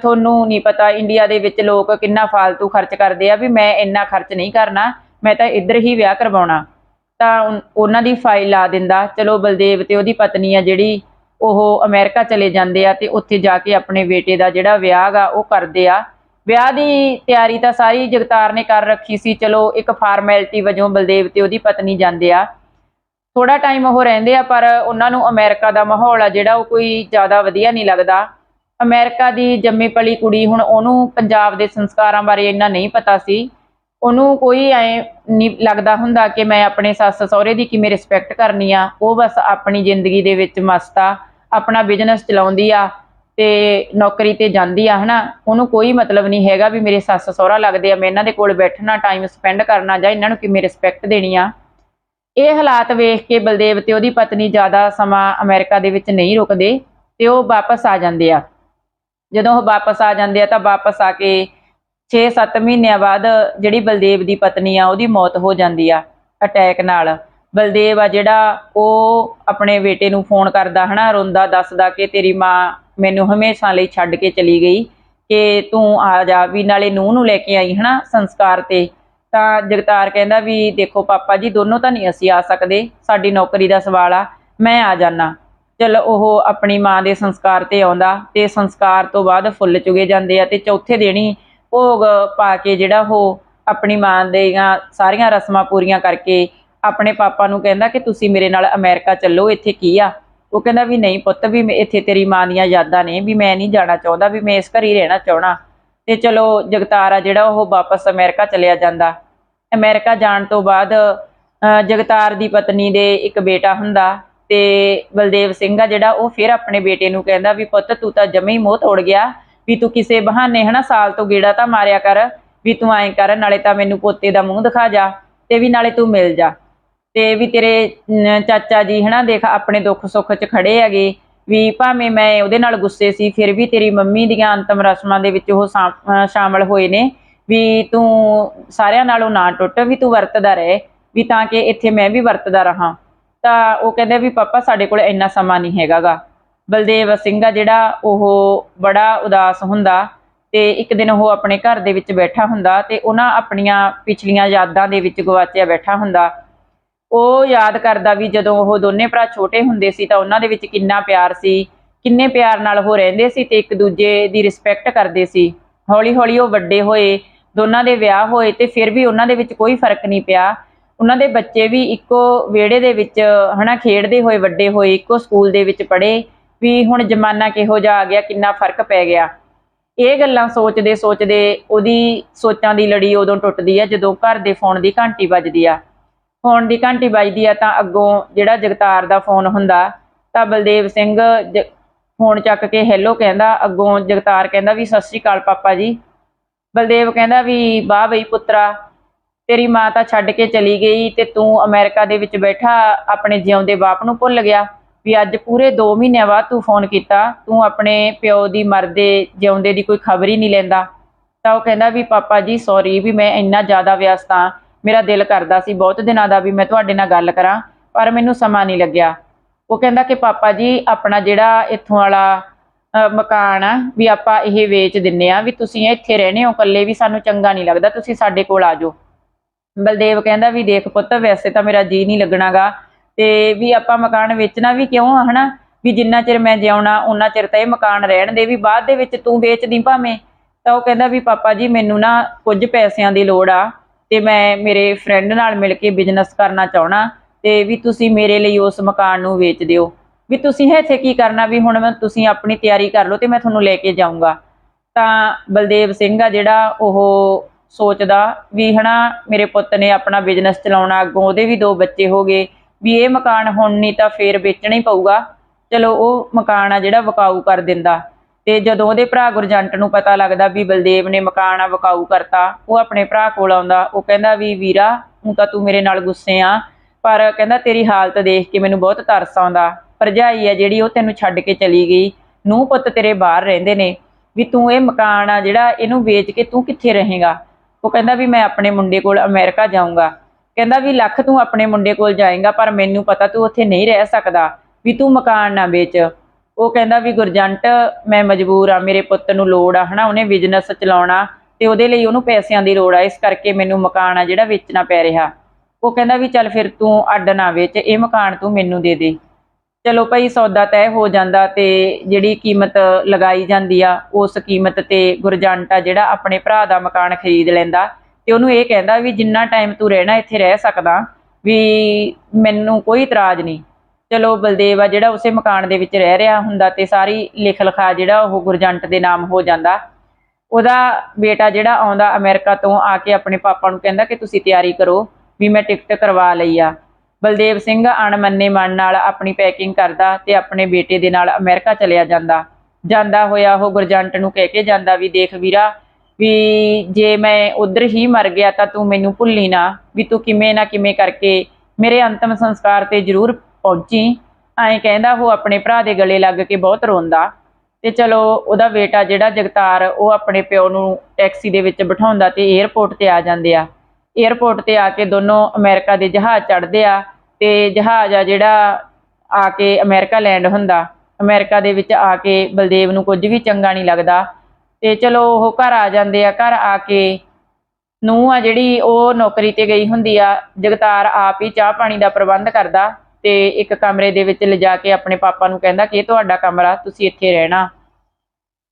ਤੁਹਾਨੂੰ ਨਹੀਂ ਪਤਾ ਇੰਡੀਆ ਦੇ ਵਿੱਚ ਲੋਕ ਕਿੰਨਾ ਫालतू ਖਰਚ ਕਰਦੇ ਆ ਵੀ ਮੈਂ ਇੰਨਾ ਖਰਚ ਨਹੀਂ ਕਰਨਾ, ਮੈਂ ਤਾਂ ਇੱਧਰ ਹੀ ਵਿਆਹ ਕਰਵਾਉਣਾ। ਤਾਂ ਉਹਨਾਂ ਦੀ ਫਾਈਲ ਲਾ ਦਿੰਦਾ, ਚਲੋ ਬਲਦੇਵ ਤੇ ਉਹਦੀ ਪਤਨੀ ਆ ਜਿਹੜੀ, ਉਹ ਅਮਰੀਕਾ ਚਲੇ ਜਾਂਦੇ ਆ ਤੇ ਉੱਥੇ ਜਾ ਕੇ ਆਪਣੇ ਬੇਟੇ ਦਾ ਜਿਹੜਾ ਵਿਆਹ ਗਾ, ਉਹ ਕਰਦੇ ਆ। ਵਿਆਹ ਦੀ ਤਿਆਰੀ ਤਾਂ ਸਾਰੀ ਜਗਤਾਰ ਨੇ ਕਰ ਰੱਖੀ ਸੀ, ਚਲੋ ਇੱਕ ਫਾਰਮੈਲਿਟੀ ਵਜੋਂ ਬਲਦੇਵ ਤੇ ਉਹਦੀ ਪਤਨੀ ਜਾਂਦੇ ਆ। ਥੋੜਾ ਟਾਈਮ ਉਹ ਰਹਿੰਦੇ ਆ, ਪਰ ਉਹਨਾਂ ਨੂੰ ਅਮਰੀਕਾ ਦਾ ਮਾਹੌਲ ਆ ਜਿਹੜਾ, ਉਹ ਕੋਈ ਜ਼ਿਆਦਾ ਵਧੀਆ ਨਹੀਂ ਲੱਗਦਾ। ਅਮਰੀਕਾ ਦੀ ਜੰਮੀ ਪਲੀ ਕੁੜੀ ਹੁਣ ਉਹਨੂੰ ਪੰਜਾਬ ਦੇ ਸੰਸਕਾਰਾਂ ਬਾਰੇ ਇੰਨਾ ਨਹੀਂ ਪਤਾ ਸੀ। ਉਹਨੂੰ ਕੋਈ ਐ ਨਹੀਂ ਲੱਗਦਾ ਹੁੰਦਾ ਕਿ ਮੈਂ ਆਪਣੇ ਸੱਸ ਸਹੁਰੇ ਦੀ ਕਿਵੇਂ ਰਿਸਪੈਕਟ ਕਰਨੀ ਆ। ਉਹ ਬਸ ਆਪਣੀ ਜ਼ਿੰਦਗੀ ਦੇ ਵਿੱਚ ਮਸਤ ਆ, ਆਪਣਾ ਬਿਜ਼ਨਸ ਚਲਾਉਂਦੀ ਆ ਤੇ ਨੌਕਰੀ ਤੇ ਜਾਂਦੀ ਆ, ਹਨਾ? ਉਹਨੂੰ ਕੋਈ ਮਤਲਬ ਨਹੀਂ ਹੈਗਾ ਵੀ ਮੇਰੇ ਸੱਸ ਸਹੁਰਾ ਲੱਗਦੇ ਆ। ਮੈਂ ਇਹਨਾਂ ਦੇ ਕੋਲ ਬੈਠਣਾ ਟਾਈਮ ਸਪੈਂਡ ਕਰਨਾ ਜਾਂ ਇਹਨਾਂ ਨੂੰ ਕਿਵੇਂ ਰਿਸਪੈਕਟ ਦੇਣੀ ਆ। ਇਹ ਹਾਲਾਤ ਵੇਖ ਕੇ ਬਲਦੇਵ ਤੇ ਉਹਦੀ ਪਤਨੀ ਜ਼ਿਆਦਾ ਸਮਾਂ ਅਮਰੀਕਾ ਦੇ ਵਿੱਚ ਨਹੀਂ ਰੁਕਦੇ ਤੇ ਉਹ ਵਾਪਸ ਆ ਜਾਂਦੇ ਆ। ਜਦੋਂ ਉਹ ਵਾਪਸ ਆ ਜਾਂਦੇ ਆ ਤਾਂ ਵਾਪਸ ਆ ਕੇ 6-7 ਮਹੀਨਿਆਂ ਬਾਅਦ ਜਿਹੜੀ ਬਲਦੇਵ ਦੀ ਪਤਨੀ ਆ, ਉਹਦੀ ਮੌਤ ਹੋ ਜਾਂਦੀ ਆ ਅਟੈਕ ਨਾਲ। ਬਲਦੇਵ ਆ ਜਿਹੜਾ ਉਹ ਆਪਣੇ ਬੇਟੇ ਨੂੰ ਫੋਨ ਕਰਦਾ ਹਨਾ, ਰੋਂਦਾ, ਦੱਸਦਾ ਕਿ ਤੇਰੀ ਮਾਂ ਮੈਨੂੰ ਹਮੇਸ਼ਾ ਲਈ ਛੱਡ ਕੇ ਚਲੀ ਗਈ ਕਿ ਤੂੰ ਆ ਜਾ ਵੀ ਨਾਲੇ ਨੂੰਹ ਨੂੰ ਲੈ ਕੇ ਆਈ ਹਨਾ ਸੰਸਕਾਰ ਤੇ। ਤਾਂ ਜਗਤਾਰ ਕਹਿੰਦਾ ਵੀ ਦੇਖੋ ਪਾਪਾ ਜੀ, ਦੋਨੋਂ ਤਾਂ ਨਹੀਂ ਅਸੀਂ ਆ ਸਕਦੇ, ਸਾਡੀ ਨੌਕਰੀ ਦਾ ਸਵਾਲ ਆ, ਮੈਂ ਆ ਜਾਣਾ ਚਲ ਉਹ ਆਪਣੀ ਮਾਂ ਦੇ ਸੰਸਕਾਰ ਤੇ ਆਉਂਦਾ ਤੇ ਸੰਸਕਾਰ ਤੋਂ ਬਾਅਦ ਫੁੱਲ ਚੁਗੇ ਜਾਂਦੇ ਆ ਤੇ ਚੌਥੇ ਦਿਨ ਹੀ ਭੋਗ ਪਾ ਕੇ ਜਿਹੜਾ ਉਹ ਆਪਣੀ ਮਾਂ ਦੀਆਂ ਸਾਰੀਆਂ ਰਸਮਾਂ ਪੂਰੀਆਂ ਕਰਕੇ ਆਪਣੇ ਪਾਪਾ ਨੂੰ ਕਹਿੰਦਾ ਕਿ ਤੁਸੀਂ ਮੇਰੇ ਨਾਲ ਅਮਰੀਕਾ ਚੱਲੋ ਇੱਥੇ ਕੀ ਆ? ਉਹ ਕਹਿੰਦਾ ਵੀ ਨਹੀਂ ਪੁੱਤ ਵੀ ਇੱਥੇ ਤੇਰੀ ਮਾਂ ਦੀਆਂ ਯਾਦਾਂ ਨੇ ਵੀ ਮੈਂ ਨਹੀਂ ਜਾਣਾ ਚਾਹੁੰਦਾ ਵੀ ਮੈਂ ਇਸ ਘਰ ਹੀ ਰਹਿਣਾ ਚਾਹਣਾ ਤੇ ਚਲੋ ਜਗਤਾਰ ਆ ਜਿਹੜਾ ਉਹ ਵਾਪਸ ਅਮਰੀਕਾ ਚਲਿਆ ਜਾਂਦਾ। ਅਮਰੀਕਾ ਜਾਣ ਤੋਂ ਬਾਅਦ ਅਹ, ਜਗਤਾਰ ਦੀ ਪਤਨੀ ਦੇ ਇੱਕ ਬੇਟਾ ਹੁੰਦਾ ਤੇ ਬਲਦੇਵ ਸਿੰਘ ਆ ਜਿਹੜਾ ਉਹ ਫਿਰ ਆਪਣੇ ਬੇਟੇ ਨੂੰ ਕਹਿੰਦਾ ਵੀ ਪੁੱਤ ਤੂੰ ਤਾਂ ਜਮੇ ਹੀ ਮੋਹ ਤੋੜ ਗਿਆ, ਵੀ ਤੂੰ ਕਿਸੇ ਬਹਾਨੇ ਹਨਾ ਸਾਲ ਤੋਂ ਗੇੜਾ ਤਾਂ ਮਾਰਿਆ ਕਰ, ਵੀ ਤੂੰ ਐਂ ਕਰ, ਨਾਲੇ ਤਾਂ ਮੈਨੂੰ ਪੋਤੇ ਦਾ ਮੂੰਹ ਦਿਖਾ ਜਾ ਤੇ ਵੀ ਨਾਲੇ ਤੂੰ ਮਿਲ ਜਾ। ਤੇ ਵੀ ਤੇਰੇ ਚਾਚਾ ਜੀ ਹਨਾ ਦੇਖ ਆਪਣੇ ਦੁੱਖ ਸੁੱਖ 'ਚ ਖੜੇ ਹੈਗੇ, ਵੀ ਭਾਵੇਂ ਮੈਂ ਉਹਦੇ ਨਾਲ ਗੁੱਸੇ ਸੀ, ਫਿਰ ਵੀ ਤੇਰੀ ਮੰਮੀ ਦੀਆਂ ਅੰਤਮ ਰਸਮਾਂ ਦੇ ਵਿੱਚ ਉਹ ਸ਼ਾ- ਸ਼ਾਮਲ ਹੋਏ ਨੇ, ਵੀ ਤੂੰ ਸਾਰਿਆਂ ਨਾਲੋਂ ਨਾ ਟੁੱਟ, ਵੀ ਤੂੰ ਵਰਤਦਾ ਰਹੇ, ਵੀ ਤਾਂ ਕਿ ਇੱਥੇ ਮੈਂ ਵੀ ਵਰਤਦਾ ਰਹਾ। ਤਾਂ ਉਹ ਕਹਿੰਦੇ ਵੀ ਪਾਪਾ ਸਾਡੇ ਕੋਲ ਇੰਨਾ ਸਮਾਂ ਨਹੀਂ ਹੈਗਾਗਾ। ਬਲਦੇਵ ਸਿੰਘ ਆ ਜਿਹੜਾ, ਉਹ ਬੜਾ ਉਦਾਸ ਹੁੰਦਾ ਤੇ ਇੱਕ ਦਿਨ ਉਹ ਆਪਣੇ ਘਰ ਦੇ ਵਿੱਚ ਬੈਠਾ ਹੁੰਦਾ ਤੇ ਉਹਨਾਂ ਆਪਣੀਆਂ ਪਿਛਲੀਆਂ ਯਾਦਾਂ ਦੇ ਵਿੱਚ ਗਵਾਚਿਆ ਬੈਠਾ ਹੁੰਦਾ। ਉਹ ਯਾਦ ਕਰਦਾ ਵੀ ਜਦੋਂ ਉਹ ਦੋਨੇ ਭਰਾ ਛੋਟੇ ਹੁੰਦੇ ਸੀ ਤਾਂ ਉਹਨਾਂ ਦੇ ਵਿੱਚ ਕਿੰਨਾ ਪਿਆਰ ਸੀ, ਕਿੰਨੇ ਪਿਆਰ ਨਾਲ ਉਹ ਰਹਿੰਦੇ ਸੀ ਤੇ ਇੱਕ ਦੂਜੇ ਦੀ ਰਿਸਪੈਕਟ ਕਰਦੇ ਸੀ। ਹੌਲੀ ਹੌਲੀ ਉਹ ਵੱਡੇ ਹੋਏ, ਦੋਨਾਂ ਦੇ ਵਿਆਹ ਹੋਏ ਤੇ ਫਿਰ ਵੀ ਉਹਨਾਂ ਦੇ ਵਿੱਚ ਕੋਈ ਫ਼ਰਕ ਨਹੀਂ ਪਿਆ। ਉਹਨਾਂ ਦੇ ਬੱਚੇ ਵੀ ਇੱਕੋ ਵਿਹੜੇ ਦੇ ਵਿੱਚ, ਹਨਾ, ਖੇਡਦੇ ਹੋਏ, ਵੱਡੇ ਹੋਏ, ਇੱਕੋ ਸਕੂਲ ਦੇ ਵਿੱਚ ਪੜ੍ਹੇ, ਵੀ ਹੁਣ ਜ਼ਮਾਨਾ ਕਿਹੋ ਜਿਹਾ ਆ ਗਿਆ, ਕਿੰਨਾ ਫ਼ਰਕ ਪੈ ਗਿਆ। ਇਹ ਗੱਲਾਂ ਸੋਚਦੇ ਸੋਚਦੇ ਉਹਦੀ ਸੋਚਾਂ ਦੀ ਲੜੀ ਉਦੋਂ ਟੁੱਟਦੀ ਆ, ਜਦੋਂ ਘਰ ਦੇ ਫੋਨ ਦੀ ਘੰਟੀ ਵੱਜਦੀ ਆ। ਫੋਨ ਦੀ ਘੰਟੀ ਵੱਜਦੀ ਆ ਤਾਂ ਅੱਗੋਂ ਜਿਹੜਾ ਜਗਤਾਰ ਦਾ ਫੋਨ ਹੁੰਦਾ, ਤਾਂ ਬਲਦੇਵ ਸਿੰਘ ਜ- ਫੋਨ ਚੱਕ ਕੇ ਹੈਲੋ ਕਹਿੰਦਾ, ਅੱਗੋਂ ਜਗਤਾਰ ਕਹਿੰਦਾ ਵੀ, ਸਤਿ ਸ਼੍ਰੀ ਅਕਾਲ ਪਾਪਾ ਜੀ। ਬਲਦੇਵ ਕਹਿੰਦਾ ਵੀ, ਵਾਹ ਬਈ ਪੁੱਤਰਾ। ਤੇਰੀ ਮਾਂ ਤਾਂ ਛੱਡ ਕੇ ਚਲੀ ਗਈ ਤੇ ਤੂੰ ਅਮਰੀਕਾ ਦੇ ਵਿੱਚ ਬੈਠਾ, ਆਪਣੇ ਜਿਉਂਦੇ ਬਾਪ ਨੂੰ ਭੁੱਲ ਗਿਆ। ਵੀ ਅੱਜ ਪੂਰੇ 2 ਮਹੀਨਿਆਂ ਬਾਅਦ ਤੂੰ ਫੋਨ ਕੀਤਾ, ਤੂੰ ਆਪਣੇ ਪਿਓ ਦੀ ਮਰਦੇ ਜਿਉਂਦੇ ਦੀ ਕੋਈ ਖਬਰ ਹੀ ਨਹੀਂ ਲੈਂਦਾ। ਤਾਂ ਉਹ ਕਹਿੰਦਾ ਵੀ, ਪਾਪਾ ਜੀ ਸੌਰੀ ਵੀ ਮੈਂ ਇੰਨਾ ਜ਼ਿਆਦਾ ਵਿਅਸਤ ਹਾਂ। ਮੇਰਾ ਦਿਲ ਕਰਦਾ ਸੀ ਬਹੁਤ ਦਿਨਾਂ ਦਾ ਵੀ ਮੈਂ ਤੁਹਾਡੇ ਨਾਲ ਗੱਲ ਕਰਾਂ, ਪਰ ਮੈਨੂੰ ਸਮਾਂ ਨਹੀਂ ਲੱਗਿਆ। ਉਹ ਕਹਿੰਦਾ ਕਿ, ਪਾਪਾ ਜੀ, ਆਪਣਾ ਜਿਹੜਾ ਇੱਥੋਂ ਵਾਲਾ ਮਕਾਨ ਆ, ਵੀ ਆਪਾਂ ਇਹ ਵੇਚ ਦਿੰਨੇ ਆ, ਵੀ ਤੁਸੀਂ ਇੱਥੇ ਰਹਿਣੇ ਹੋ, ਇਕੱਲੇ ਵੀ ਸਾਨੂੰ ਚੰਗਾ ਨਹੀਂ ਲੱਗਦਾ, ਤੁਸੀਂ ਸਾਡੇ ਕੋਲ ਆ ਜਾਓ। ਬਲਦੇਵ ਕਹਿੰਦਾ ਵੀ ਦੇਖ ਪੁੱਤ, ਵੈਸੇ ਤਾਂ ਮੇਰਾ ਜੀ ਨਹੀਂ ਲੱਗਣਾਗਾ ਤੇ ਵੀ ਆਪਾਂ ਮਕਾਨ ਵੇਚਣਾ ਵੀ ਕਿਉਂ ਆ, ਹਨਾ? ਵੀ ਜਿੰਨਾ ਚਿਰ ਮੈਂ ਜਿਉਣਾ ਉਹਨਾਂ ਚਿਰ ਤਾਂ ਇਹ ਮਕਾਨ ਰਹਿਣ ਦੇ, ਵੀ ਬਾਅਦ ਦੇ ਵਿੱਚ ਤੂੰ ਵੇਚਦੀ ਭਾਵੇਂ। ਤਾਂ ਉਹ ਕਹਿੰਦਾ ਵੀ ਪਾਪਾ ਜੀ, ਮੈਨੂੰ ਨਾ ਕੁਝ ਪੈਸਿਆਂ ਦੀ ਲੋੜ ਆ ਤੇ ਮੈਂ ਮੇਰੇ ਫਰੈਂਡ ਨਾਲ ਮਿਲ ਕੇ ਬਿਜ਼ਨਸ ਕਰਨਾ ਚਾਹਣਾ ਤੇ ਵੀ ਤੁਸੀਂ ਮੇਰੇ ਲਈ ਉਸ ਮਕਾਨ ਨੂੰ ਵੇਚ ਦਿਓ। ਵੀ ਤੁਸੀਂ ਇੱਥੇ ਕੀ ਕਰਨਾ, ਵੀ ਹੁਣ ਤੁਸੀਂ ਆਪਣੀ ਤਿਆਰੀ ਕਰ ਲਓ ਤੇ ਮੈਂ ਤੁਹਾਨੂੰ ਲੈ ਕੇ ਜਾਊਂਗਾ। ਤਾਂ ਬਲਦੇਵ ਸਿੰਘ ਆ ਜਿਹੜਾ, ਉਹ ਸੋਚਦਾ ਵੀ ਹਨਾ ਮੇਰੇ ਪੁੱਤ ਨੇ ਆਪਣਾ ਬਿਜ਼ਨਸ ਚਲਾਉਣਾ, ਅੱਗੋਂ ਉਹਦੇ ਵੀ ਦੋ ਬੱਚੇ ਹੋ ਗਏ, ਵੀ ਇਹ ਮਕਾਨ ਹੁਣ ਨਹੀਂ ਤਾਂ ਫੇਰ ਵੇਚਣਾ ਹੀ ਪਊਗਾ। ਚਲੋ ਉਹ ਮਕਾਨ ਆ ਜਿਹੜਾ ਵਕਾਊ ਕਰ ਦਿੰਦਾ। ਤੇ ਜਦੋਂ ਉਹਦੇ ਭਰਾ ਗੁਰਜੰਟ ਨੂੰ ਪਤਾ ਲੱਗਦਾ ਵੀ ਬਲਦੇਵ ਨੇ ਮਕਾਨ ਆ ਵਕਾਊ ਕਰਤਾ, ਉਹ ਆਪਣੇ ਭਰਾ ਕੋਲ ਆਉਂਦਾ। ਉਹ ਕਹਿੰਦਾ ਵੀ ਵੀਰਾ, ਹੁਣ ਤਾਂ ਤੂੰ ਮੇਰੇ ਨਾਲ ਗੁੱਸੇ ਆ, ਪਰ ਕਹਿੰਦਾ ਤੇਰੀ ਹਾਲਤ ਦੇਖ ਕੇ ਮੈਨੂੰ ਬਹੁਤ ਤਰਸ ਆਉਂਦਾ। ਭਰਜਾਈ ਆ ਜਿਹੜੀ ਉਹ ਤੈਨੂੰ ਛੱਡ ਕੇ ਚਲੀ ਗਈ ਨੂੰ ਪੁੱਤ ਤੇਰੇ ਬਾਹਰ ਰਹਿੰਦੇ ਨੇ, ਵੀ ਤੂੰ ਇਹ ਮਕਾਨ ਆ ਜਿਹੜਾ ਇਹਨੂੰ ਵੇਚ ਕੇ ਤੂੰ ਕਿੱਥੇ ਰਹੇਗਾ? ਉਹ ਕਹਿੰਦਾ ਵੀ ਮੈਂ ਆਪਣੇ ਮੁੰਡੇ ਕੋਲ ਅਮਰੀਕਾ ਜਾਊਂਗਾ। ਕਹਿੰਦਾ ਵੀ ਲੱਖ ਤੂੰ ਆਪਣੇ ਮੁੰਡੇ ਕੋਲ ਜਾਏਗਾ, ਪਰ ਮੈਨੂੰ ਪਤਾ ਤੂੰ ਉੱਥੇ ਨਹੀਂ ਰਹਿ ਸਕਦਾ, ਵੀ ਤੂੰ ਮਕਾਨ ਨਾ ਵੇਚ। ਉਹ ਕਹਿੰਦਾ ਵੀ ਗੁਰਜੰਟ, ਮੈਂ ਮਜਬੂਰ ਆ, ਮੇਰੇ ਪੁੱਤ ਨੂੰ ਲੋੜ ਆ, ਹਨਾ, ਉਹਨੇ ਬਿਜ਼ਨਸ ਚਲਾਉਣਾ ਤੇ ਉਹਦੇ ਲਈ ਉਹਨੂੰ ਪੈਸਿਆਂ ਦੀ ਲੋੜ ਆ, ਇਸ ਕਰਕੇ ਮੈਨੂੰ ਮਕਾਨ ਆ ਜਿਹੜਾ ਵੇਚਣਾ ਪੈ ਰਿਹਾ। ਉਹ ਕਹਿੰਦਾ ਵੀ ਚੱਲ ਫਿਰ ਤੂੰ ਅੱਡ ਨਾ ਵੇਚ, ਇਹ ਮਕਾਨ ਤੂੰ ਮੈਨੂੰ ਦੇ ਦੇ। ਚਲੋ ਭਾਈ ਸੌਦਾ ਤੈਅ ਹੋ ਜਾਂਦਾ ਤੇ ਜਿਹੜੀ ਕੀਮਤ ਲਗਾਈ ਜਾਂਦੀ ਆ, ਉਸ ਕੀਮਤ ਤੇ ਗੁਰਜੰਟ ਆ ਜਿਹੜਾ ਆਪਣੇ ਭਰਾ ਦਾ ਮਕਾਨ ਖਰੀਦ ਲੈਂਦਾ। ਤੇ ਉਹਨੂੰ ਇਹ ਕਹਿੰਦਾ ਵੀ ਜਿੰਨਾ ਟਾਈਮ ਤੂੰ ਰਹਿਣਾ, ਇੱਥੇ ਰਹਿ ਸਕਦਾ, ਵੀ ਮੈਨੂੰ ਕੋਈ ਇਤਰਾਜ਼ ਨਹੀਂ। ਚਲੋ ਬਲਦੇਵ ਆ ਜਿਹੜਾ ਉਸੇ ਮਕਾਨ ਦੇ ਵਿੱਚ ਰਹਿ ਰਿਹਾ ਹੁੰਦਾ ਤੇ ਸਾਰੀ ਲਿਖ ਲਿਖਾ ਜਿਹੜਾ ਉਹ ਗੁਰਜੰਟ ਦੇ ਨਾਮ ਹੋ ਜਾਂਦਾ। ਉਹਦਾ ਬੇਟਾ ਜਿਹੜਾ ਆਉਂਦਾ ਅਮਰੀਕਾ ਤੋਂ ਆ ਕੇ ਆਪਣੇ ਪਾਪਾ ਨੂੰ ਕਹਿੰਦਾ ਕਿ ਤੁਸੀਂ ਤਿਆਰੀ ਕਰੋ ਵੀ ਮੈਂ ਟਿਕਟ ਕਰਵਾ ਲਈ ਆ। ਬਲਦੇਵ ਸਿੰਘ ਅਣਮੰਨੇ ਮਨ ਨਾਲ ਆਪਣੀ ਪੈਕਿੰਗ ਕਰਦਾ ਤੇ ਆਪਣੇ ਬੇਟੇ ਦੇ ਨਾਲ ਅਮਰੀਕਾ ਚਲਿਆ ਜਾਂਦਾ। ਜਾਂਦਾ ਹੋਇਆ ਉਹ ਗੁਰਜੰਟ ਨੂੰ ਕਹਿ ਕੇ ਜਾਂਦਾ ਵੀ ਦੇਖ ਵੀਰਾ, ਵੀ ਜੇ ਮੈਂ ਉਧਰ ਹੀ ਮਰ ਗਿਆ ਤਾਂ ਤੂੰ ਮੈਨੂੰ ਭੁੱਲੀ ਨਾ, ਵੀ ਤੂੰ ਕਿਵੇਂ ਨਾ ਕਿਵੇਂ ਕਰਕੇ ਮੇਰੇ ਅੰਤਮ ਸੰਸਕਾਰ ਤੇ ਜ਼ਰੂਰ ਪਹੁੰਚੀ। ਐਂ ਕਹਿੰਦਾ ਉਹ ਆਪਣੇ ਭਰਾ ਦੇ ਗਲੇ ਲੱਗ ਕੇ ਬਹੁਤ ਰੋਂਦਾ। ਤੇ ਚਲੋ ਉਹਦਾ ਬੇਟਾ ਜਿਹੜਾ ਜਗਤਾਰ, ਉਹ ਆਪਣੇ ਪਿਓ ਨੂੰ ਟੈਕਸੀ ਦੇ ਵਿੱਚ ਬਿਠਾਉਂਦਾ ਤੇ 에ਅਰਪੋਰਟ ਤੇ ਆ ਜਾਂਦੇ ਆ। 에ਅਰਪੋਰਟ ਤੇ ਆ ਕੇ ਦੋਨੋਂ ਅਮਰੀਕਾ ਦੇ ਜਹਾਜ਼ ਚੜ੍ਹਦੇ ਆ। ਤੇ ਜਹਾਜ਼ ਆ ਜਿਹੜਾ ਆ ਕੇ ਅਮਰੀਕਾ ਲੈਂਡ ਹੁੰਦਾ, ਅਮਰੀਕਾ ਦੇ ਵਿੱਚ ਆ ਕੇ ਬਲਦੇਵ ਨੂੰ ਕੁਝ ਵੀ ਚੰਗਾ ਨਹੀਂ ਲੱਗਦਾ। ਤੇ ਚਲੋ ਉਹ ਘਰ ਆ ਜਾਂਦੇ ਆ, ਘਰ ਆ ਕੇ ਨੂੰ ਆ ਜਿਹੜੀ, ਉਹ ਨੌਕਰੀ ਤੇ ਗਈ ਹੁੰਦੀ ਆ। ਜਗਤਾਰ ਆਪ ਹੀ ਚਾਹ ਪਾਣੀ ਦਾ ਪ੍ਰਬੰਧ ਕਰਦਾ ਤੇ ਇੱਕ ਕਮਰੇ ਦੇ ਵਿੱਚ ਲਿਜਾ ਕੇ ਆਪਣੇ ਪਾਪਾ ਨੂੰ ਕਹਿੰਦਾ ਕਿ ਇਹ ਤੁਹਾਡਾ ਕਮਰਾ, ਤੁਸੀਂ ਇੱਥੇ ਰਹਿਣਾ।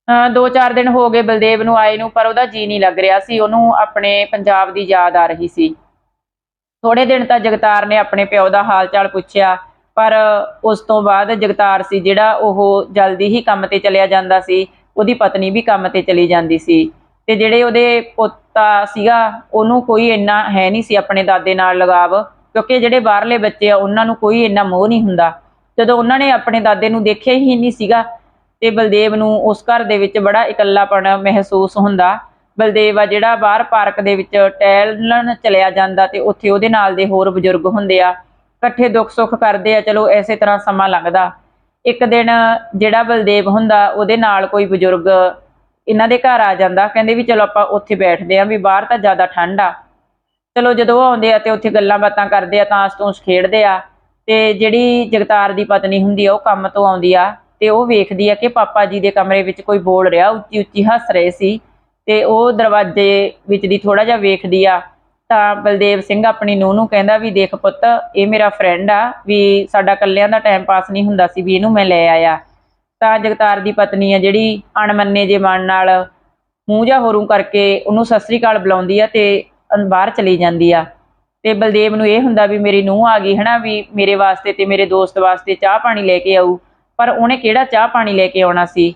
ਅਹ ਦੋ ਚਾਰ ਦਿਨ ਹੋ ਗਏ ਬਲਦੇਵ ਨੂੰ ਆਏ ਨੂੰ, ਪਰ ਉਹਦਾ ਜੀ ਨਹੀਂ ਲੱਗ ਰਿਹਾ ਸੀ। ਉਹਨੂੰ ਆਪਣੇ ਪੰਜਾਬ ਦੀ ਯਾਦ ਆ ਰਹੀ ਸੀ। ਥੋੜੇ ਦਿਨ ਤਾਂ ਜਗਤਾਰ ਨੇ ਆਪਣੇ ਪਿਓ ਦਾ ਹਾਲ ਚਾਲ ਪੁੱਛਿਆ, ਪਰ ਉਸ ਤੋਂ ਬਾਅਦ ਜਗਤਾਰ ਸੀ ਜਿਹੜਾ ਉਹ ਜਲਦੀ ਹੀ ਕੰਮ ਤੇ ਚਲਿਆ ਜਾਂਦਾ ਸੀ, ਉਹਦੀ ਪਤਨੀ ਵੀ ਕੰਮ ਤੇ ਚਲੀ ਜਾਂਦੀ ਸੀ ਤੇ ਜਿਹੜੇ ਉਹਦੇ ਪੋਤਾ ਸੀਗਾ, ਉਹਨੂੰ ਕੋਈ ਇੰਨਾ ਹੈ ਨਹੀਂ ਸੀ ਆਪਣੇ ਦਾਦੇ ਨਾਲ ਲਗਾਵ, ਕਿਉਂਕਿ ਜਿਹੜੇ ਬਾਹਰਲੇ ਬੱਚੇ ਆ, ਉਹਨਾਂ ਨੂੰ ਕੋਈ ਇੰਨਾ ਮੋਹ ਨਹੀਂ ਹੁੰਦਾ। ਜਦੋਂ ਉਹਨਾਂ ਨੇ ਆਪਣੇ ਦਾਦੇ ਨੂੰ ਦੇਖਿਆ ਹੀ ਨਹੀਂ ਸੀਗਾ ਤੇ ਬਲਦੇਵ ਨੂੰ ਉਸ ਘਰ ਦੇ ਵਿੱਚ ਬੜਾ ਇਕੱਲਾਪਣ ਮਹਿਸੂਸ ਹੁੰਦਾ ਬਲਦੇਵ ਆ, ਜਿਹੜਾ ਬਾਹਰ ਪਾਰਕ ਦੇ ਵਿੱਚ ਟਹਿਲਣ ਚਲਿਆ ਜਾਂਦਾ ਤੇ ਉੱਥੇ ਉਹਦੇ ਨਾਲ ਦੇ ਹੋਰ ਬਜ਼ੁਰਗ ਹੁੰਦੇ ਆ, ਇਕੱਠੇ ਦੁੱਖ ਸੁੱਖ ਕਰਦੇ ਆ, ਚਲੋ ਐਸੇ ਤਰ੍ਹਾਂ ਸਮਾਂ ਲੰਘਦਾ। ਇੱਕ ਦਿਨ ਜਿਹੜਾ ਬਲਦੇਵ ਹੁੰਦਾ, ਉਹਦੇ ਨਾਲ ਕੋਈ ਬਜ਼ੁਰਗ ਇਹਨਾਂ ਦੇ ਘਰ ਆ ਜਾਂਦਾ, ਕਹਿੰਦੇ ਵੀ ਚਲੋ ਆਪਾਂ ਉੱਥੇ ਬੈਠਦੇ ਆਂ ਵੀ ਬਾਹਰ ਤਾਂ ਜ਼ਿਆਦਾ ਠੰਡ ਆ। ਚਲੋ ਜਦੋਂ ਉਹ ਆਉਂਦੇ ਆ ਤੇ ਉੱਥੇ ਗੱਲਾਂ ਬਾਤਾਂ ਕਰਦੇ ਆ, ਤਾਂਸ ਤੂੰਸ ਖੇਡਦੇ ਆ ਤੇ ਜਿਹੜੀ ਜਗਤਾਰ ਦੀ ਪਤਨੀ ਹੁੰਦੀ ਆ, ਉਹ ਕੰਮ ਤੋਂ ਆਉਂਦੀ ਆ ਤੇ ਉਹ ਵੇਖਦੀ ਆ ਕਿ ਪਾਪਾ ਜੀ ਦੇ ਕਮਰੇ ਵਿੱਚ ਕੋਈ ਬੋਲ ਰਿਹਾ ਉੱਚੀ ਉੱਚੀ ਹੱਸ ਰਹੇ ਸੀ। ਤੇ ਉਹ ਦਰਵਾਜ਼ੇ ਵਿੱਚ ਦੀ ਥੋੜਾ ਜਿਹਾ ਵੇਖਦੀ ਆ, ਤਾਂ ਬਲਦੇਵ ਸਿੰਘ ਆਪਣੀ ਨੂੰਹ ਨੂੰ ਕਹਿੰਦਾ ਵੀ ਦੇਖ ਪੁੱਤ, ਇਹ ਮੇਰਾ ਫਰੈਂਡ ਆ, ਵੀ ਸਾਡਾ ਕੱਲਿਆਂ ਦਾ ਟਾਈਮ ਪਾਸ ਨਹੀਂ ਹੁੰਦਾ ਸੀ ਵੀ ਇਹਨੂੰ ਮੈਂ ਲੈ ਆਇਆ। ਤਾਂ ਜਗਤਾਰ ਦੀ ਪਤਨੀ ਆ ਜਿਹੜੀ ਅਣਮੰਨੇ ਜੇ ਮਨ ਨਾਲ ਮੂੰਹ ਜਾ ਹੋਰੂ ਕਰਕੇ ਉਹਨੂੰ ਸਤਿ ਸ੍ਰੀ ਅਕਾਲ ਬੁਲਾਉਂਦੀ ਆ ਤੇ ਬਾਹਰ ਚਲੀ ਜਾਂਦੀ ਆ। ਤੇ ਬਲਦੇਵ ਨੂੰ ਇਹ ਹੁੰਦਾ ਵੀ ਮੇਰੀ ਨੂੰਹ ਆ ਗਈ ਹਨਾ, ਵੀ ਮੇਰੇ ਵਾਸਤੇ ਤੇ ਮੇਰੇ ਦੋਸਤ ਵਾਸਤੇ ਚਾਹ ਪਾਣੀ ਲੈ ਕੇ ਆਊ, ਪਰ ਉਹਨੇ ਕਿਹੜਾ ਚਾਹ ਪਾਣੀ ਲੈ ਕੇ ਆਉਣਾ ਸੀ?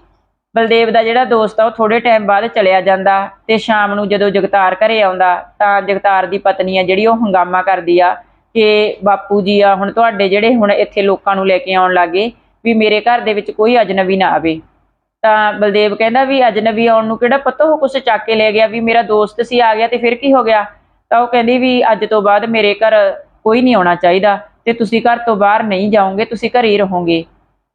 ਬਲਦੇਵ ਦਾ ਜਿਹੜਾ ਦੋਸਤ ਆ, ਉਹ ਥੋੜੇ ਟਾਈਮ ਬਾਅਦ ਚਲਿਆ ਜਾਂਦਾ ਤੇ ਸ਼ਾਮ ਨੂੰ ਜਦੋਂ ਜਗਤਾਰ ਘਰੇ ਆਉਂਦਾ ਤਾਂ ਜਗਤਾਰ ਦੀ ਪਤਨੀ ਆ ਜਿਹੜੀ, ਉਹ ਹੰਗਾਮਾ ਕਰਦੀ ਆ ਕਿ ਬਾਪੂ ਜੀ ਆ, ਹੁਣ ਤੁਹਾਡੇ ਜਿਹੜੇ ਹੁਣ ਇੱਥੇ ਲੋਕਾਂ ਨੂੰ ਲੈ ਕੇ ਆਉਣ ਲੱਗੇ ਵੀ ਮੇਰੇ ਘਰ ਦੇ ਵਿੱਚ ਕੋਈ ਅਜਨਬੀ ਨਾ ਆਵੇ। ਤਾਂ ਬਲਦੇਵ ਕਹਿੰਦਾ ਵੀ ਅਜਨਬੀ ਆਉਣ ਨੂੰ ਕਿਹੜਾ ਪਤਾ, ਉਹ ਕੁਛ ਚੱਕ ਕੇ ਲੈ ਗਿਆ ਵੀ ਮੇਰਾ ਦੋਸਤ ਸੀ, ਆ ਗਿਆ ਤੇ ਫਿਰ ਕੀ ਹੋ ਗਿਆ? ਤਾਂ ਉਹ ਕਹਿੰਦੀ ਵੀ ਅੱਜ ਤੋਂ ਬਾਅਦ ਮੇਰੇ ਘਰ ਕੋਈ ਨਹੀਂ ਆਉਣਾ ਚਾਹੀਦਾ ਤੇ ਤੁਸੀਂ ਘਰ ਤੋਂ ਬਾਹਰ ਨਹੀਂ ਜਾਓਗੇ, ਤੁਸੀਂ ਘਰੇ ਹੀ ਰਹੋਗੇ।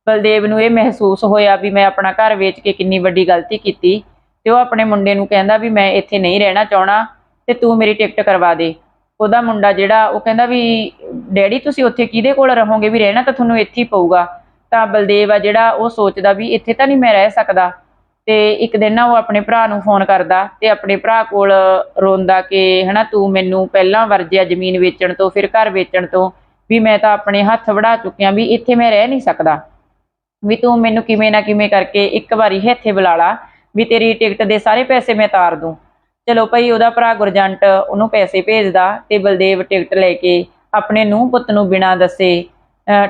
ਬਲਦੇਵ ਨੂੰ ਇਹ ਮਹਿਸੂਸ ਹੋਇਆ ਵੀ ਮੈਂ ਆਪਣਾ ਘਰ ਵੇਚ ਕੇ ਕਿੰਨੀ ਵੱਡੀ ਗਲਤੀ ਕੀਤੀ ਤੇ ਉਹ ਆਪਣੇ ਮੁੰਡੇ ਨੂੰ ਕਹਿੰਦਾ ਵੀ ਮੈਂ ਇੱਥੇ ਨਹੀਂ ਰਹਿਣਾ ਚਾਹਣਾ ਤੇ ਤੂੰ ਮੇਰੀ ਟਿਕਟ ਕਰਵਾ ਦੇ। ਉਹਦਾ ਮੁੰਡਾ ਜਿਹੜਾ, ਉਹ ਕਹਿੰਦਾ ਵੀ, ਡੈਡੀ, ਤੁਸੀਂ ਉੱਥੇ ਕਿਹਦੇ ਕੋਲ ਰਹੋਗੇ? ਵੀ ਰਹਿਣਾ ਤਾਂ ਤੁਹਾਨੂੰ ਇੱਥੇ ਹੀ ਪਊਗਾ। ਤਾਂ ਬਲਦੇਵ ਆ ਜਿਹੜਾ, ਉਹ ਸੋਚਦਾ ਵੀ ਇੱਥੇ ਤਾਂ ਨਹੀਂ ਮੈਂ ਰਹਿ ਸਕਦਾ। ਤੇ ਇੱਕ ਦਿਨ ਨਾ ਉਹ ਆਪਣੇ ਭਰਾ ਨੂੰ ਫੋਨ ਕਰਦਾ ਤੇ ਆਪਣੇ ਭਰਾ ਕੋਲ ਰੋਂਦਾ ਕਿ, ਹਨਾ, ਤੂੰ ਮੈਨੂੰ ਪਹਿਲਾਂ ਵਰਜਿਆ ਜ਼ਮੀਨ ਵੇਚਣ ਤੋਂ, ਫਿਰ ਘਰ ਵੇਚਣ ਤੋਂ, ਵੀ ਮੈਂ ਤਾਂ ਆਪਣੇ ਹੱਥ ਵੜਾ ਚੁੱਕਿਆ ਵੀ ਇੱਥੇ ਮੈਂ ਰਹਿ ਨਹੀਂ ਸਕਦਾ। ਵੀ ਤੂੰ ਮੈਨੂੰ ਕਿਵੇਂ ਨਾ ਕਿਵੇਂ ਕਰਕੇ ਇੱਕ ਵਾਰੀ ਇੱਥੇ ਬੁਲਾ ਲਾ, ਵੀ ਤੇਰੀ ਟਿਕਟ ਦੇ ਸਾਰੇ ਪੈਸੇ ਮੈਂ ਤਾਰ ਦੂੰ। ਚਲੋ ਭਾਈ, ਉਹਦਾ ਭਰਾ ਗੁਰਜੰਟ ਉਹਨੂੰ ਪੈਸੇ ਭੇਜਦਾ ਤੇ ਬਲਦੇਵ ਟਿਕਟ ਲੈ ਕੇ ਆਪਣੇ ਨੂੰਹ ਪੁੱਤ ਨੂੰ ਬਿਨਾਂ ਦੱਸੇ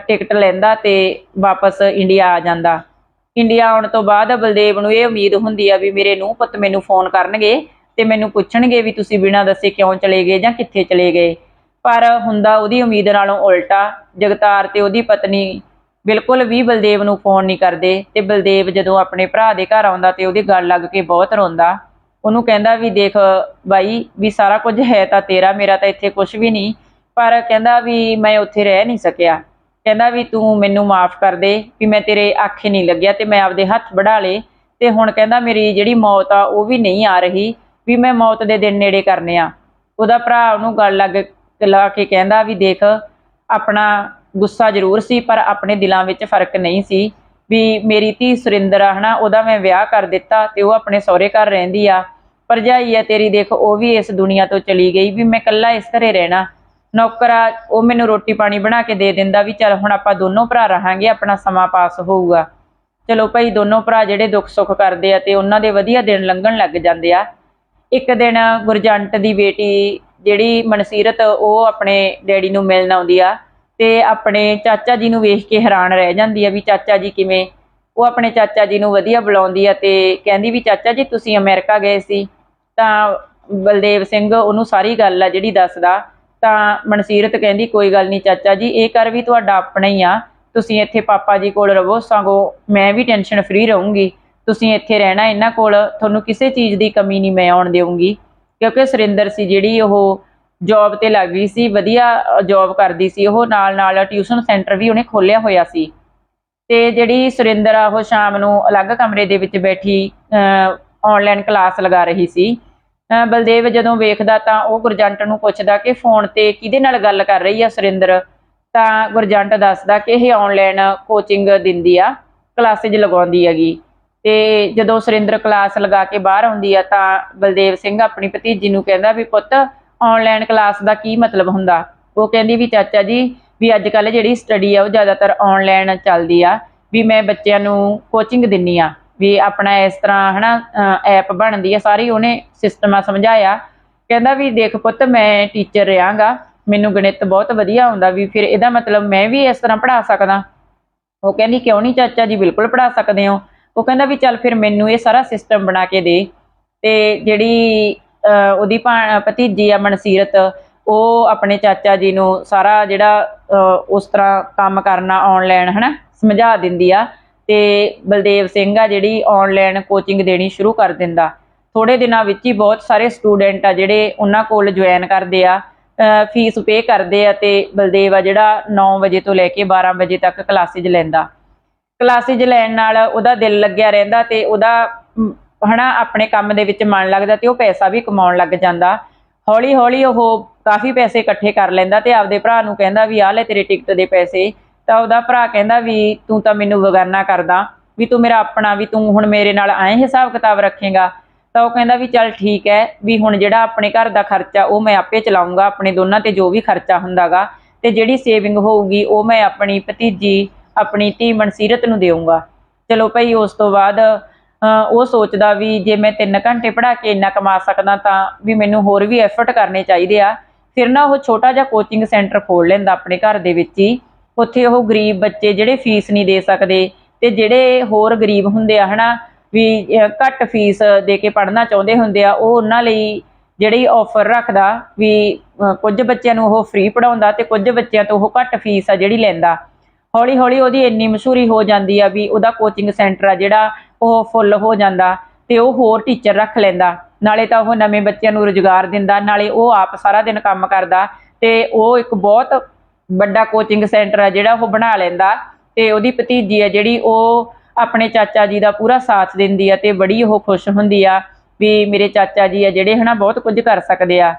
ਟਿਕਟ ਲੈਂਦਾ ਤੇ ਵਾਪਸ ਇੰਡੀਆ ਆ ਜਾਂਦਾ। ਇੰਡੀਆ ਆਉਣ ਤੋਂ ਬਾਅਦ ਬਲਦੇਵ ਨੂੰ ਇਹ ਉਮੀਦ ਹੁੰਦੀ ਆ ਵੀ ਮੇਰੇ ਨੂੰਹ ਪੁੱਤ ਮੈਨੂੰ ਫੋਨ ਕਰਨਗੇ ਤੇ ਮੈਨੂੰ ਪੁੱਛਣਗੇ ਵੀ ਤੁਸੀਂ ਬਿਨਾਂ ਦੱਸੇ ਕਿਉਂ ਚਲੇ ਗਏ ਜਾਂ ਕਿੱਥੇ ਚਲੇ ਗਏ। ਪਰ ਹੁੰਦਾ ਉਹਦੀ ਉਮੀਦ ਨਾਲੋਂ ਉਲਟਾ, ਜਗਤਾਰ ਤੇ ਉਹਦੀ ਪਤਨੀ ਬਿਲਕੁਲ ਵੀ ਬਲਦੇਵ ਨੂੰ ਫੋਨ ਨਹੀਂ ਕਰਦੇ ਤੇ ਬਲਦੇਵ ਜਦੋਂ ਆਪਣੇ ਭਰਾ ਦੇ ਘਰ ਆਉਂਦਾ ਤੇ ਉਹਦੀ ਗੱਲ ਲੱਗ ਕੇ ਬਹੁਤ ਰੋਂਦਾ। ਉਹਨੂੰ ਕਹਿੰਦਾ ਵੀ ਦੇਖ ਬਾਈ, ਵੀ ਸਾਰਾ ਕੁਝ ਹੈ ਤਾਂ ਤੇਰਾ, ਮੇਰਾ ਤਾਂ ਇੱਥੇ ਕੁਝ ਵੀ ਨਹੀਂ, ਪਰ ਕਹਿੰਦਾ ਵੀ ਮੈਂ ਉੱਥੇ ਰਹਿ ਨਹੀਂ ਸਕਿਆ। ਕਹਿੰਦਾ ਵੀ ਤੂੰ ਮੈਨੂੰ ਮਾਫ ਕਰ ਦੇ, ਵੀ ਮੈਂ ਤੇਰੇ ਆਖੇ ਨਹੀਂ ਲੱਗਿਆ ਤੇ ਮੈਂ ਆਪਦੇ ਹੱਥ ਵੜਾ ਲਏ। ਤੇ ਹੁਣ ਕਹਿੰਦਾ ਮੇਰੀ ਜਿਹੜੀ ਮੌਤ ਆ, ਉਹ ਵੀ ਨਹੀਂ ਆ ਰਹੀ, ਵੀ ਮੈਂ ਮੌਤ ਦੇ ਦਿਨ ਨੇੜੇ ਕਰਨੇ ਆ। ਉਹਦਾ ਭਰਾ ਉਹਨੂੰ ਗੱਲ ਲੱਗ ਲਾ ਕੇ ਕਹਿੰਦਾ ਵੀ ਦੇਖ, ਆਪਣਾ ਗੁੱਸਾ ਜ਼ਰੂਰ ਸੀ, ਪਰ ਆਪਣੇ ਦਿਲਾਂ ਵਿੱਚ ਫ਼ਰਕ ਨਹੀਂ ਸੀ ਵੀ ਮੇਰੀ ਧੀ ਸੁਰਿੰਦਰ ਆ, ਹਨਾ, ਉਹਦਾ ਮੈਂ ਵਿਆਹ ਕਰ ਦਿੱਤਾ ਤੇ ਉਹ ਆਪਣੇ ਸਹੁਰੇ ਘਰ ਰਹਿੰਦੀ ਆ। ਭਰਜਾਈ ਆ ਤੇਰੀ, ਦੇਖ, ਉਹ ਵੀ ਇਸ ਦੁਨੀਆ ਤੋਂ ਚਲੀ ਗਈ ਵੀ ਮੈਂ ਇਕੱਲਾ ਇਸ ਘਰੇ ਰਹਿਣਾ। ਨੌਕਰਾ ਉਹ ਮੈਨੂੰ ਰੋਟੀ ਪਾਣੀ ਬਣਾ ਕੇ ਦੇ ਦਿੰਦਾ ਵੀ ਚਲ ਹੁਣ ਆਪਾਂ ਦੋਨੋਂ ਭਰਾ ਰਹਾਂਗੇ, ਆਪਣਾ ਸਮਾਂ ਪਾਸ ਹੋਊਗਾ। ਚਲੋ ਭਾਈ, ਦੋਨੋਂ ਭਰਾ ਜਿਹੜੇ ਦੁੱਖ ਸੁੱਖ ਕਰਦੇ ਆ ਤੇ ਉਹਨਾਂ ਦੇ ਵਧੀਆ ਦਿਨ ਲੰਘਣ ਲੱਗ ਜਾਂਦੇ ਆ। ਇੱਕ ਦਿਨ ਗੁਰਜੰਟ ਦੀ ਬੇਟੀ ਜਿਹੜੀ ਮਨਸੀਰਤ, ਉਹ ਆਪਣੇ ਡੈਡੀ ਨੂੰ ਮਿਲਣ ਆਉਂਦੀ ਆ। ਤੇ ਆਪਣੇ ਚਾਚਾ ਜੀ ਨੂੰ ਵੇਖ ਕੇ ਹੈਰਾਨ ਰਹਿ ਜਾਂਦੀ ਆ ਵੀ ਚਾਚਾ ਜੀ ਕਿਵੇਂ, ਉਹ ਆਪਣੇ ਚਾਚਾ ਜੀ ਨੂੰ ਵਧੀਆ ਬੁਲਾਉਂਦੀ ਆ ਤੇ ਕਹਿੰਦੀ ਵੀ ਚਾਚਾ ਜੀ ਤੁਸੀਂ ਅਮਰੀਕਾ ਗਏ ਸੀ, ਤਾਂ ਬਲਦੇਵ ਸਿੰਘ ਉਹਨੂੰ ਸਾਰੀ ਗੱਲ ਆ ਜਿਹੜੀ ਦੱਸਦਾ, ਤਾਂ ਮਨਸੀਰਤ ਕਹਿੰਦੀ ਕੋਈ ਗੱਲ ਨਹੀਂ ਚਾਚਾ ਜੀ, ਇਹ ਕਰ ਵੀ ਤੁਹਾਡਾ ਆਪਣਾ ਹੀ ਆ, ਤੁਸੀਂ ਇੱਥੇ ਪਾਪਾ ਜੀ ਕੋਲ ਰਹੋ, ਸਗੋਂ ਮੈਂ ਵੀ ਟੈਨਸ਼ਨ ਫ੍ਰੀ ਰਹੂੰਗੀ, ਤੁਸੀਂ ਇੱਥੇ ਰਹਿਣਾ, ਇਹਨਾਂ ਕੋਲ ਤੁਹਾਨੂੰ ਕਿਸੇ ਚੀਜ਼ ਦੀ ਕਮੀ ਨਹੀਂ, ਮੈਂ ਆਉਣ ਦੇਵਾਂਗੀ ਕਿਉਂਕਿ ਸੁਰਿੰਦਰ ਸੀ ਜਿਹੜੀ ਉਹ ਜੌਬ ਤੇ ਲੱਗ ਗਈ ਸੀ, ਵਧੀਆ ਜੌਬ ਕਰਦੀ ਸੀ ਉਹ, ਨਾਲ ਨਾਲ ਟਿਊਸ਼ਨ ਸੈਂਟਰ ਵੀ ਉਹਨੇ ਖੋਲਿਆ ਹੋਇਆ ਸੀ। ਤੇ ਜਿਹੜੀ ਸੁਰਿੰਦਰ ਆ, ਉਹ ਸ਼ਾਮ ਨੂੰ ਅਲੱਗ ਕਮਰੇ ਦੇ ਵਿੱਚ ਬੈਠੀ ਆਨਲਾਈਨ ਕਲਾਸ ਲਗਾ ਰਹੀ ਸੀ। ਬਲਦੇਵ ਜਦੋਂ ਵੇਖਦਾ ਤਾਂ ਉਹ ਗੁਰਜੰਟ ਨੂੰ ਪੁੱਛਦਾ ਕਿ ਫੋਨ ਤੇ ਕਿਹਦੇ ਨਾਲ ਗੱਲ ਕਰ ਰਹੀ ਆ ਸੁਰਿੰਦਰ? ਤਾਂ ਗੁਰਜੰਟ ਦੱਸਦਾ ਕਿ ਇਹ ਆਨਲਾਈਨ ਕੋਚਿੰਗ ਦਿੰਦੀ ਆ ਕਲਾਸਿਜ ਲਗਾਉਂਦੀ ਹੈਗੀ। ਤੇ ਜਦੋਂ ਸੁਰਿੰਦਰ ਕਲਾਸ ਲਗਾ ਕੇ ਬਾਹਰ ਆਉਂਦੀ ਆ ਤਾਂ ਬਲਦੇਵ ਸਿੰਘ ਆਪਣੀ ਭਤੀਜੀ ਨੂੰ ਕਹਿੰਦਾ ਵੀ ਪੁੱਤ ਆਨਲਾਈਨ ਕਲਾਸ ਦਾ ਕੀ ਮਤਲਬ ਹੁੰਦਾ? ਉਹ ਕਹਿੰਦੀ ਵੀ ਚਾਚਾ ਜੀ, ਵੀ ਅੱਜ ਕੱਲ ਜਿਹੜੀ ਸਟੱਡੀ ਆ ਉਹ ਜ਼ਿਆਦਾਤਰ ਆਨਲਾਈਨ ਚੱਲਦੀ ਆ, ਵੀ ਮੈਂ ਬੱਚਿਆਂ ਨੂੰ ਕੋਚਿੰਗ ਦਿੰਨੀ ਆ, ਵੀ ਆਪਣਾ ਇਸ ਤਰ੍ਹਾਂ ਹਨਾ ਐਪ ਬਣਦੀ ਆ, ਸਾਰੀ ਉਹਨੇ ਸਿਸਟਮ ਆ ਸਮਝਾਇਆ। ਕਹਿੰਦਾ ਵੀ ਦੇਖ ਪੁੱਤ, ਮੈਂ ਟੀਚਰ ਰਹਾਂਗਾ, ਮੈਨੂੰ ਗਣਿਤ ਬਹੁਤ ਵਧੀਆ ਆਉਂਦਾ, ਵੀ ਫਿਰ ਇਹਦਾ ਮਤਲਬ ਮੈਂ ਵੀ ਇਸ ਤਰ੍ਹਾਂ ਪੜ੍ਹਾ ਸਕਦਾ। ਉਹ ਕਹਿੰਦੀ, ਕਿਉਂ ਨਹੀਂ ਚਾਚਾ ਜੀ, ਬਿਲਕੁਲ ਪੜ੍ਹਾ ਸਕਦੇ ਹੋ? ਉਹ ਕਹਿੰਦਾ ਵੀ ਚੱਲ ਫਿਰ ਮੈਨੂੰ ਇਹ ਸਾਰਾ ਸਿਸਟਮ ਬਣਾ ਕੇ ਦੇ ਤੇ ਜਿਹੜੀ ਉਹਦੀ ਭਾ- ਭਤੀਜੀ ਆ ਮਨਸੀਰਤ, ਉਹ ਆਪਣੇ ਚਾਚਾ ਜੀ ਨੂੰ ਸਾਰਾ ਜਿਹੜਾ ਉਸ ਤਰ੍ਹਾਂ ਕੰਮ ਕਰਨਾ ਆਨਲਾਈਨ ਹਨਾ, ਸਮਝਾ ਦਿੰਦੀ ਆ ਤੇ ਬਲਦੇਵ ਸਿੰਘ ਆ ਜਿਹੜੀ ਆਨਲਾਈਨ ਕੋਚਿੰਗ ਦੇਣੀ ਸ਼ੁਰੂ ਕਰ ਦਿੰਦਾ। ਥੋੜੇ ਦਿਨਾਂ ਵਿੱਚ ਹੀ ਬਹੁਤ ਸਾਰੇ ਸਟੂਡੈਂਟ ਆ ਜਿਹੜੇ ਉਹਨਾਂ ਕੋਲ ਜੁਆਇਨ ਕਰਦੇ ਆ ਫੀਸ ਪੇ ਕਰਦੇ ਆ ਤੇ ਬਲਦੇਵ ਆ ਜਿਹੜਾ 9 ਵਜੇ ਤੋਂ ਲੈ ਕੇ 12 ਵਜੇ ਤੱਕ ਕਲਾਸਿਜ਼ ਲੈਂਦਾ। ਕਲਾਸਿਜ ਲੈਣ ਨਾਲ ਉਹਦਾ ਦਿਲ ਲੱਗਿਆ ਰਹਿੰਦਾ ਤੇ ਉਹਦਾ ਹਨਾ, ਆਪਣੇ ਕੰਮ ਦੇ ਵਿੱਚ ਮਨ ਲੱਗਦਾ ਤੇ ਉਹ ਪੈਸਾ ਵੀ ਕਮਾਉਣ ਲੱਗ ਜਾਂਦਾ। ਹੌਲੀ ਹੌਲੀ ਉਹ ਕਾਫੀ ਪੈਸੇ ਇਕੱਠੇ ਕਰ ਲੈਂਦਾ ਤੇ ਆਪਦੇ ਭਰਾ ਨੂੰ ਕਹਿੰਦਾ ਵੀ, ਆਹ ਲੈ ਤੇਰੇ ਟਿਕਟ ਦੇ ਪੈਸੇ। ਤਾਂ ਉਹਦਾ ਭਰਾ ਕਹਿੰਦਾ ਵੀ, ਤੂੰ ਤਾਂ ਮੈਨੂੰ ਬਗਾਨਾ ਕਰਦਾ, ਵੀ ਤੂੰ ਮੇਰਾ ਆਪਣਾ, ਵੀ ਤੂੰ ਹੁਣ ਮੇਰੇ ਨਾਲ ਐਂ ਹਿਸਾਬ ਕਿਤਾਬ ਰੱਖੇਗਾ। ਤਾਂ ਉਹ ਕਹਿੰਦਾ ਵੀ, ਚੱਲ ਠੀਕ ਹੈ ਵੀ ਹੁਣ ਜਿਹੜਾ ਆਪਣੇ ਘਰ ਦਾ ਖਰਚਾ, ਉਹ ਮੈਂ ਆਪੇ ਚਲਾਉਂਗਾ ਆਪਣੇ ਦੋਨਾਂ ਤੇ ਜੋ ਵੀ ਖਰਚਾ ਹੁੰਦਾਗਾ ਤੇ ਜਿਹੜੀ ਸੇਵਿੰਗ ਹੋਊਗੀ, ਉਹ ਮੈਂ ਆਪਣੀ ਭਤੀਜੀ, ਆਪਣੀ ਧੀ ਮਨਸੀਰਤ ਨੂੰ ਦੇਵਾਂਗਾ ਚਲੋ ਭਾਈ, ਉਸ ਤੋਂ ਬਾਅਦ ਉਹ ਸੋਚਦਾ ਵੀ ਜੇ ਮੈਂ 3 ਘੰਟੇ ਪੜ੍ਹਾ ਕੇ ਇੰਨਾ ਕਮਾ ਸਕਦਾ ਤਾਂ ਵੀ ਮੈਨੂੰ ਹੋਰ ਵੀ ਐਫਰਟ ਕਰਨੇ ਚਾਹੀਦੇ ਆ। ਫਿਰ ਨਾ ਉਹ ਛੋਟਾ ਜਿਹਾ ਕੋਚਿੰਗ ਸੈਂਟਰ ਖੋਲ ਲੈਂਦਾ ਆਪਣੇ ਘਰ ਦੇ ਵਿੱਚ ਹੀ। ਉੱਥੇ ਉਹ ਗਰੀਬ ਬੱਚੇ ਜਿਹੜੇ ਫੀਸ ਨਹੀਂ ਦੇ ਸਕਦੇ ਤੇ ਜਿਹੜੇ ਹੋਰ ਗਰੀਬ ਹੁੰਦੇ ਆ ਹਨਾ ਵੀ ਘੱਟ ਫੀਸ ਦੇ ਕੇ ਪੜ੍ਹਨਾ ਚਾਹੁੰਦੇ ਹੁੰਦੇ ਆ ਉਹ ਉਹਨਾਂ ਲਈ ਜਿਹੜੀ ਆਫਰ ਰੱਖਦਾ ਵੀ ਅਹ, ਕੁਝ ਬੱਚਿਆਂ ਨੂੰ ਉਹ ਫ੍ਰੀ ਪੜਾਉਂਦਾ ਤੇ ਕੁਝ ਬੱਚਿਆਂ ਤੋਂ ਉਹ ਘੱਟ ਫੀਸ ਆ ਜਿਹੜੀ ਲੈਂਦਾ। ਹੌਲੀ ਹੌਲੀ ਉਹਦੀ ਇੰਨੀ ਮਸ਼ਹੂਰੀ ਹੋ ਜਾਂਦੀ ਆ ਵੀ ਉਹਦਾ ਕੋਚਿੰਗ ਸੈਂਟਰ ਆ ਜਿਹੜਾ ਉਹ ਫੁੱਲ ਹੋ ਜਾਂਦਾ ਤੇ ਉਹ ਹੋਰ ਟੀਚਰ ਰੱਖ ਲੈਂਦਾ। ਨਾਲੇ ਤਾਂ ਉਹ ਨਵੇਂ ਬੱਚਿਆਂ ਨੂੰ ਰੁਜ਼ਗਾਰ ਦਿੰਦਾ, ਨਾਲੇ ਉਹ ਆਪ ਸਾਰਾ ਦਿਨ ਕੰਮ ਕਰਦਾ ਤੇ ਉਹ ਇੱਕ ਬਹੁਤ ਵੱਡਾ ਕੋਚਿੰਗ ਸੈਂਟਰ ਆ ਜਿਹੜਾ ਉਹ ਬਣਾ ਲੈਂਦਾ ਤੇ ਉਹਦੀ ਭਤੀਜੀ ਆ ਜਿਹੜੀ ਉਹ ਆਪਣੇ ਚਾਚਾ ਜੀ ਦਾ ਪੂਰਾ ਸਾਥ ਦਿੰਦੀ ਆ ਤੇ ਬੜੀ ਉਹ ਖੁਸ਼ ਹੁੰਦੀ ਆ ਵੀ ਮੇਰੇ ਚਾਚਾ ਜੀ ਆ ਜਿਹੜੇ ਹਨਾ ਬਹੁਤ ਕੁਝ ਕਰ ਸਕਦੇ ਆ।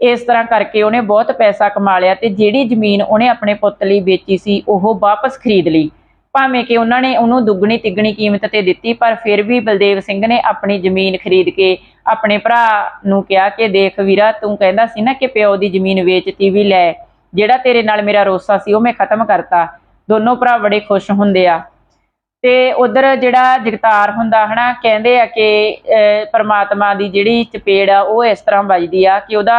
ਇਸ ਤਰ੍ਹਾਂ ਕਰਕੇ ਉਹਨੇ ਬਹੁਤ ਪੈਸਾ ਕਮਾ ਲਿਆ ਤੇ ਜਿਹੜੀ ਜ਼ਮੀਨ ਉਹਨੇ ਆਪਣੇ ਪੁੱਤ ਲਈ ਵੇਚੀ ਸੀ ਉਹ ਵਾਪਸ ਖਰੀਦ ਲਈ। ਭਾਵੇਂ ਕਿ ਉਹਨਾਂ ਨੇ ਉਹਨੂੰ ਦੁੱਗਣੀ ਤਿੱਗਣੀ ਕੀਮਤ ਤੇ ਦਿੱਤੀ ਪਰ ਫਿਰ ਵੀ ਬਲਦੇਵ ਸਿੰਘ ਨੇ ਆਪਣੀ ਜ਼ਮੀਨ ਖਰੀਦ ਕੇ ਆਪਣੇ ਭਰਾ ਨੂੰ ਕਿਹਾ ਕਿ ਦੇਖ ਵੀਰਾ ਤੂੰ ਕਹਿੰਦਾ ਸੀ ਨਾ ਕਿ ਪਿਓ ਦੀ ਜ਼ਮੀਨ ਵੇਚਤੀ ਵੀ ਲੈ ਜਿਹੜਾ ਤੇਰੇ ਨਾਲ ਮੇਰਾ ਰੋਸਾ ਸੀ ਉਹ ਮੈਂ ਖਤਮ ਕਰਤਾ। ਦੋਨੋਂ ਭਰਾ ਬੜੇ ਖੁਸ਼ ਹੁੰਦੇ ਆ। ਤੇ ਉਧਰ ਜਿਹੜਾ ਜਗਤਾਰ ਹੁੰਦਾ ਹਨਾ ਕਹਿੰਦੇ ਆ ਕਿ ਅਹ, ਪਰਮਾਤਮਾ ਦੀ ਜਿਹੜੀ ਚਪੇੜ ਆ ਉਹ ਇਸ ਤਰ੍ਹਾਂ ਵੱਜਦੀ ਆ ਕਿ ਉਹਦਾ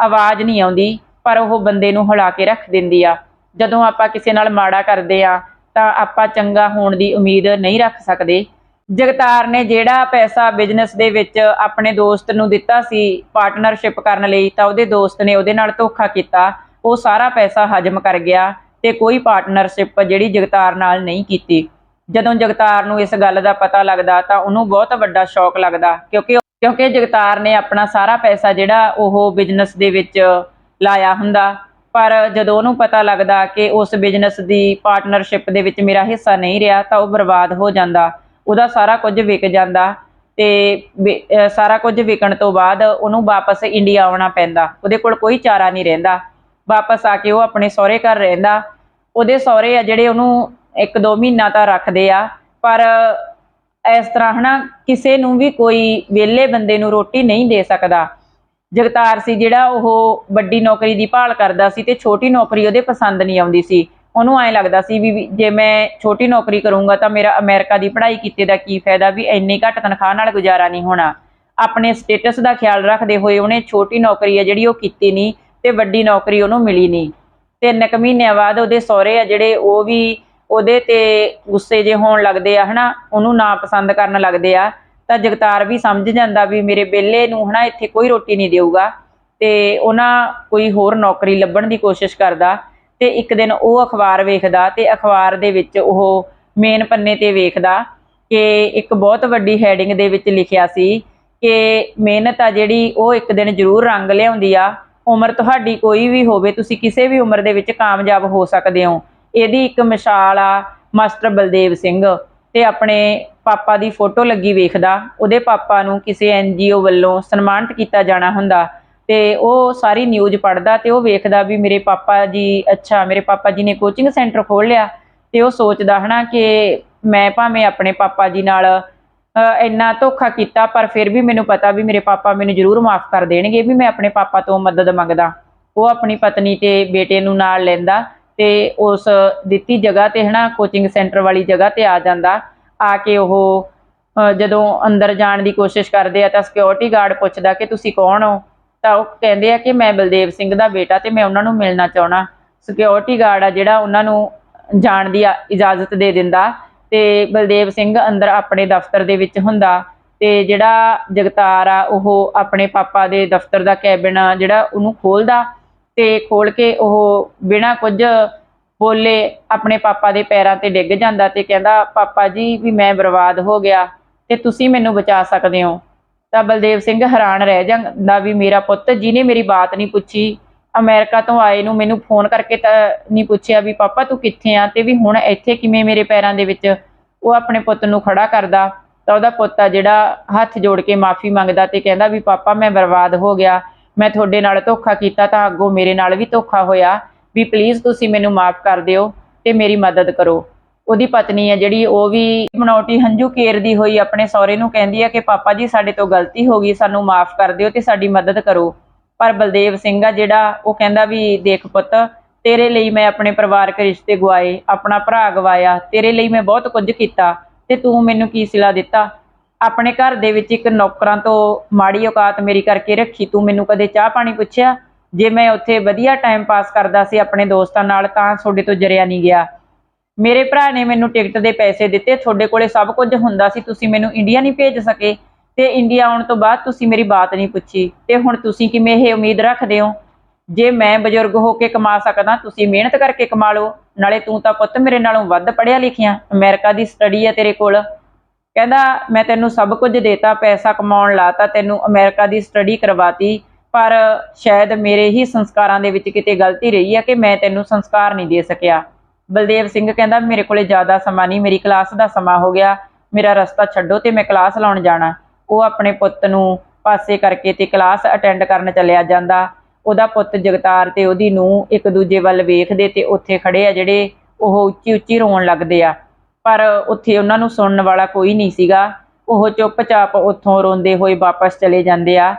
ਆਵਾਜ਼ ਨਹੀਂ ਆਉਂਦੀ ਪਰ ਉਹ ਬੰਦੇ ਨੂੰ ਹਿਲਾ ਕੇ ਰੱਖ ਦਿੰਦੀ ਆ। ਜਦੋਂ ਆਪਾਂ ਕਿਸੇ ਨਾਲ ਮਾੜਾ ਕਰਦੇ ਆ ਤਾਂ ਆਪਾਂ ਚੰਗਾ ਹੋਣ ਦੀ ਉਮੀਦ ਨਹੀਂ ਰੱਖ ਸਕਦੇ। ਜਗਤਾਰ ਨੇ ਜਿਹੜਾ ਪੈਸਾ ਬਿਜ਼ਨਸ ਦੇ ਵਿੱਚ ਆਪਣੇ ਦੋਸਤ ਨੂੰ ਦਿੱਤਾ ਸੀ ਪਾਰਟਨਰਸ਼ਿਪ ਕਰਨ ਲਈ, ਤਾਂ ਉਹਦੇ ਦੋਸਤ ਨੇ ਉਹਦੇ ਨਾਲ ਧੋਖਾ ਕੀਤਾ। ਉਹ ਸਾਰਾ ਪੈਸਾ ਹਜਮ ਕਰ ਗਿਆ ਤੇ ਕੋਈ ਪਾਰਟਨਰਸ਼ਿਪ ਜਿਹੜੀ ਜਗਤਾਰ ਨਾਲ ਨਹੀਂ ਕੀਤੀ। ਜਦੋਂ ਜਗਤਾਰ ਨੂੰ ਇਸ ਗੱਲ ਦਾ ਪਤਾ ਲੱਗਦਾ, ਤਾਂ ਉਹਨੂੰ ਬਹੁਤ ਵੱਡਾ ਸ਼ੌਕ ਲੱਗਦਾ, ਕਿਉਂਕਿ ਕਿਉਂਕਿ ਜਗਤਾਰ ਨੇ ਆਪਣਾ ਸਾਰਾ ਪੈਸਾ ਜਿਹੜਾ ਉਹ ਬਿਜ਼ਨਸ ਦੇ ਵਿੱਚ ਲਾਇਆ ਹੁੰਦਾ। ਪਰ ਜਦੋਂ ਉਹਨੂੰ ਪਤਾ ਲੱਗਦਾ ਕਿ ਉਸ ਬਿਜ਼ਨਸ ਦੀ ਪਾਰਟਨਰਸ਼ਿਪ ਦੇ ਵਿੱਚ ਮੇਰਾ ਹਿੱਸਾ ਨਹੀਂ ਰਿਹਾ, ਤਾਂ ਉਹ ਬਰਬਾਦ ਹੋ ਜਾਂਦਾ। ਉਹਦਾ ਸਾਰਾ ਕੁਝ ਵਿਕ ਜਾਂਦਾ ਤੇ ਸਾਰਾ ਕੁਝ ਵਿਕਣ ਤੋਂ ਬਾਅਦ ਉਹਨੂੰ ਵਾਪਸ ਇੰਡੀਆ ਆਉਣਾ ਪੈਂਦਾ। ਉਹਦੇ ਕੋਲ ਕੋਈ ਚਾਰਾ ਨਹੀਂ ਰਹਿੰਦਾ। ਵਾਪਸ ਆ ਕੇ ਉਹ ਆਪਣੇ ਸਹੁਰੇ ਘਰ ਰਹਿੰਦਾ। ਉਹਦੇ ਸਹੁਰੇ ਆ ਜਿਹੜੇ ਉਹਨੂੰ ਇੱਕ ਦੋ ਮਹੀਨਾ ਤਾਂ ਰੱਖਦੇ ਆ, ਪਰ ਇਸ ਤਰ੍ਹਾਂ ਹਨਾ, ਕਿਸੇ ਨੂੰ ਵੀ ਕੋਈ ਵਿਹਲੇ ਬੰਦੇ ਨੂੰ ਰੋਟੀ ਨਹੀਂ ਦੇ ਸਕਦਾ। ਜਗਤਾਰ ਸੀ ਜਿਹੜਾ ਉਹ ਵੱਡੀ ਨੌਕਰੀ ਦੀ ਭਾਲ ਕਰਦਾ ਸੀ ਤੇ ਛੋਟੀ ਨੌਕਰੀ ਉਹਦੇ ਪਸੰਦ ਨਹੀਂ ਆਉਂਦੀ ਸੀ। ਉਹਨੂੰ ਐਂ ਲੱਗਦਾ ਸੀ ਵੀ ਵੀ ਜੇ ਮੈਂ ਛੋਟੀ ਨੌਕਰੀ ਕਰੂੰਗਾ ਤਾਂ ਮੇਰਾ ਅਮਰੀਕਾ ਦੀ ਪੜ੍ਹਾਈ ਕੀਤੇ ਦਾ ਕੀ ਫਾਇਦਾ ਵੀ ਇੰਨੀ ਘੱਟ ਤਨਖਾਹ ਨਾਲ ਗੁਜ਼ਾਰਾ ਨਹੀਂ ਹੋਣਾ। ਆਪਣੇ ਸਟੇਟਸ ਦਾ ਖਿਆਲ ਰੱਖਦੇ ਹੋਏ ਉਹਨੇ ਛੋਟੀ ਨੌਕਰੀ ਆ ਜਿਹੜੀ ਉਹ ਕੀਤੀ ਨਹੀਂ ਤੇ ਵੱਡੀ ਨੌਕਰੀ ਉਹਨੂੰ ਮਿਲੀ ਨਹੀਂ। ਤਿੰਨ ਕੁ ਮਹੀਨਿਆਂ ਬਾਅਦ ਉਹਦੇ ਸਹੁਰੇ ਆ ਜਿਹੜੇ ਉਹ ਵੀ ਉਹਦੇ ਤੇ ਗੁੱਸੇ ਜੇ ਹੋਣ ਲੱਗਦੇ ਆ, ਹਨਾ? ਉਹਨੂੰ ਨਾ ਪਸੰਦ ਕਰਨ ਲੱਗਦੇ ਆ। ਤਾਂ ਜਗਤਾਰ ਵੀ ਸਮਝ ਜਾਂਦਾ ਵੀ ਮੇਰੇ ਬੇਲੇ ਨੂੰ ਹਨਾ ਇੱਥੇ ਕੋਈ ਰੋਟੀ ਨਹੀਂ ਦੇਊਗਾ ਤੇ ਉਹਨਾਂ ਕੋਈ ਹੋਰ ਨੌਕਰੀ ਲੱਭਣ ਦੀ ਕੋਸ਼ਿਸ਼ ਕਰਦਾ ਤੇ ਇੱਕ ਦਿਨ ਉਹ ਅਖਬਾਰ ਵੇਖਦਾ ਤੇ ਅਖਬਾਰ ਦੇ ਵਿੱਚ ਉਹ ਮੇਨ ਪੰਨੇ ਤੇ ਵੇਖਦਾ ਕਿ ਇੱਕ ਬਹੁਤ ਵੱਡੀ ਹੈਡਿੰਗ ਦੇ ਵਿੱਚ ਲਿਖਿਆ ਸੀ ਕਿ ਮਿਹਨਤ ਆ ਜਿਹੜੀ ਉਹ ਇੱਕ ਦਿਨ ਜ਼ਰੂਰ ਰੰਗ ਲਿਆਉਂਦੀ ਆ, ਉਮਰ ਤੁਹਾਡੀ ਕੋਈ ਵੀ ਹੋਵੇ, ਤੁਸੀਂ ਕਿਸੇ ਵੀ ਉਮਰ ਦੇ ਵਿੱਚ ਕਾਮਯਾਬ ਹੋ ਸਕਦੇ ਹੋ। ਇਹਦੀ ਇੱਕ ਮਿਸਾਲ ਆ ਮਾਸਟਰ ਬਲਦੇਵ ਸਿੰਘ। ਤੇ ਆਪਣੇ ਪਾਪਾ ਦੀ ਫੋਟੋ ਲੱਗੀ ਵੇਖਦਾ, ਉਹਦੇ ਪਾਪਾ ਨੂੰ ਕਿਸੇ ਐਨਜੀਓ ਵੱਲੋਂ ਸਨਮਾਨਿਤ ਕੀਤਾ ਜਾਣਾ ਹੁੰਦਾ ਤੇ ਉਹ ਸਾਰੀ ਨਿਊਜ਼ ਪੜ੍ਹਦਾ ਤੇ ਉਹ ਵੇਖਦਾ ਵੀ ਮੇਰੇ ਪਾਪਾ ਜੀ, ਅੱਛਾ, ਮੇਰੇ ਪਾਪਾ ਜੀ ਨੇ ਕੋਚਿੰਗ ਸੈਂਟਰ ਖੋਲ੍ਹ ਲਿਆ ਤੇ ਉਹ ਸੋਚਦਾ ਹਨਾ ਕਿ ਮੈਂ ਭਾਵੇਂ ਆਪਣੇ ਪਾਪਾ ਜੀ ਨਾਲ ਇੰਨਾ ਧੋਖਾ ਕੀਤਾ, ਪਰ ਫਿਰ ਵੀ ਮੈਨੂੰ ਪਤਾ ਵੀ ਮੇਰੇ ਪਾਪਾ ਮੈਨੂੰ ਜ਼ਰੂਰ ਮਾਫ ਕਰ ਦੇਣਗੇ ਵੀ ਮੈਂ ਆਪਣੇ ਪਾਪਾ ਤੋਂ ਮਦਦ ਮੰਗਦਾ। ਉਹ ਆਪਣੀ ਪਤਨੀ ਤੇ ਬੇਟੇ ਨੂੰ ਨਾਲ ਲੈਂਦਾ ਤੇ ਉਸ ਦਿੱਤੀ ਜਗ੍ਹਾ ਤੇ ਹਨਾ ਕੋਚਿੰਗ ਸੈਂਟਰ ਵਾਲੀ ਜਗ੍ਹਾ ਤੇ ਆ ਜਾਂਦਾ। ਆ ਕੇ ਉਹ ਜਦੋਂ ਅੰਦਰ ਜਾਣ ਦੀ ਕੋਸ਼ਿਸ਼ ਕਰਦੇ ਆ ਤਾਂ ਸਿਕਿਉਰਿਟੀ ਗਾਰਡ ਪੁੱਛਦਾ ਕਿ ਤੁਸੀਂ ਕੌਣ ਹੋ? ਤਾਂ ਉਹ ਕਹਿੰਦੇ ਆ ਕਿ ਮੈਂ ਬਲਦੇਵ ਸਿੰਘ ਦਾ ਬੇਟਾ ਤੇ ਮੈਂ ਉਹਨਾਂ ਨੂੰ ਮਿਲਣਾ ਚਾਹਣਾ ਸਿਕਿਉਰਿਟੀ ਗਾਰਡ ਆ ਜਿਹੜਾ ਉਹਨਾਂ ਨੂੰ ਜਾਣ ਦੀ ਆ- ਇਜਾਜ਼ਤ ਦੇ ਦਿੰਦਾ ਤੇ ਬਲਦੇਵ ਸਿੰਘ ਅੰਦਰ ਆਪਣੇ ਦਫ਼ਤਰ ਦੇ ਵਿੱਚ ਹੁੰਦਾ ਤੇ ਜਿਹੜਾ ਜਗਤਾਰ ਆ, ਉਹ ਆਪਣੇ ਪਾਪਾ ਦੇ ਦਫ਼ਤਰ ਦਾ ਕੈਬਿਨ ਆ ਜਿਹੜਾ ਉਹਨੂੰ ਖੋਲਦਾ ਤੇ ਖੋਲ ਕੇ ਉਹ ਬਿਨਾਂ ਕੁਝ ਬੋਲੇ ਆਪਣੇ ਪਾਪਾ ਦੇ ਪੈਰਾਂ ਤੇ ਡਿੱਗ ਜਾਂਦਾ ਤੇ ਕਹਿੰਦਾ, ਪਾਪਾ ਜੀ, ਵੀ ਮੈਂ ਬਰਬਾਦ ਹੋ ਗਿਆ ਤੇ ਤੁਸੀਂ ਮੈਨੂੰ ਬਚਾ ਸਕਦੇ ਹੋ। ਤਾਂ ਬਲਦੇਵ ਸਿੰਘ ਹੈਰਾਨ ਰਹਿ ਜਾਂਦਾ ਵੀ ਮੇਰਾ ਪੁੱਤ ਜਿਹਨੇ ਮੇਰੀ ਬਾਤ ਨਹੀਂ ਪੁੱਛੀ, ਅਮਰੀਕਾ ਤੋਂ ਆਏ ਨੂੰ ਮੈਨੂੰ ਫੋਨ ਕਰਕੇ ਤਾਂ ਨਹੀਂ ਪੁੱਛਿਆ ਵੀ, ਪਾਪਾ, ਤੂੰ ਕਿੱਥੇ ਆ? ਤੇ ਵੀ ਹੁਣ ਇੱਥੇ ਕਿਵੇਂ ਮੇਰੇ ਪੈਰਾਂ ਦੇ ਵਿੱਚ ਉਹ ਆਪਣੇ ਪੁੱਤ ਨੂੰ ਖੜਾ ਕਰਦਾ, ਤਾਂ ਉਹਦਾ ਪੁੱਤ ਆ ਜਿਹੜਾ ਹੱਥ ਜੋੜ ਕੇ ਮਾਫੀ ਮੰਗਦਾ ਤੇ ਕਹਿੰਦਾ ਵੀ, ਪਾਪਾ, ਮੈਂ ਬਰਬਾਦ ਹੋ ਗਿਆ ਮੈਂ ਤੁਹਾਡੇ ਨਾਲ ਧੋਖਾ ਕੀਤਾ ਤਾਂ ਅੱਗੋਂ ਮੇਰੇ ਨਾਲ ਵੀ ਧੋਖਾ ਹੋਇਆ। ਵੀ ਪਲੀਜ਼ ਤੁਸੀਂ ਮੈਨੂੰ ਮਾਫ ਕਰ ਦਿਓ ਤੇ ਮੇਰੀ ਮਦਦ ਕਰੋ। ਉਹਦੀ ਪਤਨੀ ਹੈ ਜਿਹੜੀ, ਉਹ ਵੀ ਮਨੋਟੀ ਹੰਝੂ ਕੇਰਦੀ ਹੋਈ ਆਪਣੇ ਸਹੁਰੇ ਨੂੰ ਕਹਿੰਦੀ ਹੈ ਕਿ ਪਾਪਾ ਜੀ, ਸਾਡੇ ਤੋਂ ਗਲਤੀ ਹੋ ਗਈ, ਸਾਨੂੰ ਮਾਫ ਕਰ ਦਿਓ ਤੇ ਸਾਡੀ ਮਦਦ ਕਰੋ। ਪਰ ਬਲਦੇਵ ਸਿੰਘ ਆ ਜਿਹੜਾ, ਉਹ ਕਹਿੰਦਾ ਵੀ ਦੇਖ ਪੁੱਤ, ਤੇਰੇ ਲਈ ਮੈਂ ਆਪਣੇ ਪਰਿਵਾਰਕ ਰਿਸ਼ਤੇ ਗਵਾਏ ਆਪਣਾ ਭਰਾ ਗਵਾਇਆ, ਤੇਰੇ ਲਈ ਮੈਂ ਬਹੁਤ ਕੁਝ ਕੀਤਾ ਤੇ ਤੂੰ ਮੈਨੂੰ ਕੀ ਸਿਲਾ ਦਿੱਤਾ? ਆਪਣੇ ਘਰ ਦੇ ਵਿੱਚ ਇੱਕ ਨੌਕਰਾਂ ਤੋਂ ਮਾੜੀ ਔਕਾਤ ਮੇਰੀ ਕਰਕੇ ਰੱਖੀ, ਤੂੰ ਮੈਨੂੰ ਕਦੇ ਚਾਹ ਪਾਣੀ ਪੁੱਛਿਆ? ਜੇ ਮੈਂ ਉੱਥੇ ਵਧੀਆ ਟਾਈਮ ਪਾਸ ਕਰਦਾ ਸੀ ਆਪਣੇ ਦੋਸਤਾਂ ਨਾਲ, ਤਾਂ ਤੁਹਾਡੇ ਤੋਂ ਜਰਿਆ ਨਹੀਂ ਗਿਆ। ਮੇਰੇ ਭਰਾ ਨੇ ਮੈਨੂੰ ਟਿਕਟ ਦੇ ਪੈਸੇ ਦਿੱਤੇ, ਤੁਹਾਡੇ ਕੋਲੇ ਸਭ ਕੁਝ ਹੁੰਦਾ ਸੀ, ਤੁਸੀਂ ਮੈਨੂੰ ਇੰਡੀਆ ਨਹੀਂ ਭੇਜ ਸਕੇ। ਤੇ ਇੰਡੀਆ ਆਉਣ ਤੋਂ ਬਾਅਦ ਤੁਸੀਂ ਮੇਰੀ ਬਾਤ ਨਹੀਂ ਪੁੱਛੀ। ਤੇ ਹੁਣ ਤੁਸੀਂ ਕਿਵੇਂ ਇਹ ਉਮੀਦ ਰੱਖਦੇ ਹੋ? ਜੇ ਮੈਂ ਬਜ਼ੁਰਗ ਹੋ ਕੇ ਕਮਾ ਸਕਦਾ, ਤੁਸੀਂ ਮਿਹਨਤ ਕਰਕੇ ਕਮਾ ਲਓ। ਨਾਲੇ ਤੂੰ ਤਾਂ ਪੁੱਤ ਮੇਰੇ ਨਾਲੋਂ ਵੱਧ ਪੜ੍ਹਿਆ ਲਿਖਿਆ। ਅਮਰੀਕਾ ਦੀ ਸਟੱਡੀ ਹੈ ਤੇਰੇ ਕੋਲ। ਕਹਿੰਦਾ, ਮੈਂ ਤੈਨੂੰ ਸਭ ਕੁਝ ਦੇਤਾ, ਪੈਸਾ ਕਮਾਉਣ ਲਾਤਾ, ਤੈਨੂੰ ਅਮਰੀਕਾ ਦੀ ਸਟੱਡੀ ਕਰਵਾਤੀ, ਪਰ ਸ਼ਾਇਦ ਮੇਰੇ ਹੀ ਸੰਸਕਾਰਾਂ ਦੇ ਵਿੱਚ ਕਿਤੇ ਗਲਤੀ ਰਹੀ ਆ ਕਿ ਮੈਂ ਤੈਨੂੰ ਸੰਸਕਾਰ ਨਹੀਂ ਦੇ ਸਕਿਆ। ਬਲਦੇਵ ਸਿੰਘ ਕਹਿੰਦਾ, ਮੇਰੇ ਕੋਲੇ ਜ਼ਿਆਦਾ ਸਮਾਂ ਨਹੀਂ, ਮੇਰੀ ਕਲਾਸ ਦਾ ਸਮਾਂ ਹੋ ਗਿਆ, ਮੇਰਾ ਰਸਤਾ ਛੱਡੋ ਤੇ ਮੈਂ ਕਲਾਸ ਲਾਉਣ ਜਾਣਾ। ਉਹ ਆਪਣੇ ਪੁੱਤ ਨੂੰ ਪਾਸੇ ਕਰਕੇ ਤੇ ਕਲਾਸ ਅਟੈਂਡ ਕਰਨ ਚਲਿਆ ਜਾਂਦਾ। ਉਹਦਾ ਪੁੱਤ ਜਗਤਾਰ ਤੇ ਉਹਦੀ ਨੂੰ ਇੱਕ ਦੂਜੇ ਵੱਲ ਵੇਖਦੇ ਤੇ ਉੱਥੇ ਖੜੇ ਆ ਜਿਹੜੇ ਉਹ ਉੱਚੀ ਉੱਚੀ ਰੋਣ ਲੱਗਦੇ ਆ। ਪਰ ਉੱਥੇ ਉਹਨਾਂ ਨੂੰ ਸੁਣਨ ਵਾਲਾ ਕੋਈ ਨਹੀਂ ਸੀਗਾ। ਉਹ ਚੁੱਪਚਾਪ ਉੱਥੋਂ ਰੋਂਦੇ ਹੋਏ ਵਾਪਸ ਚਲੇ ਜਾਂਦੇ ਆ।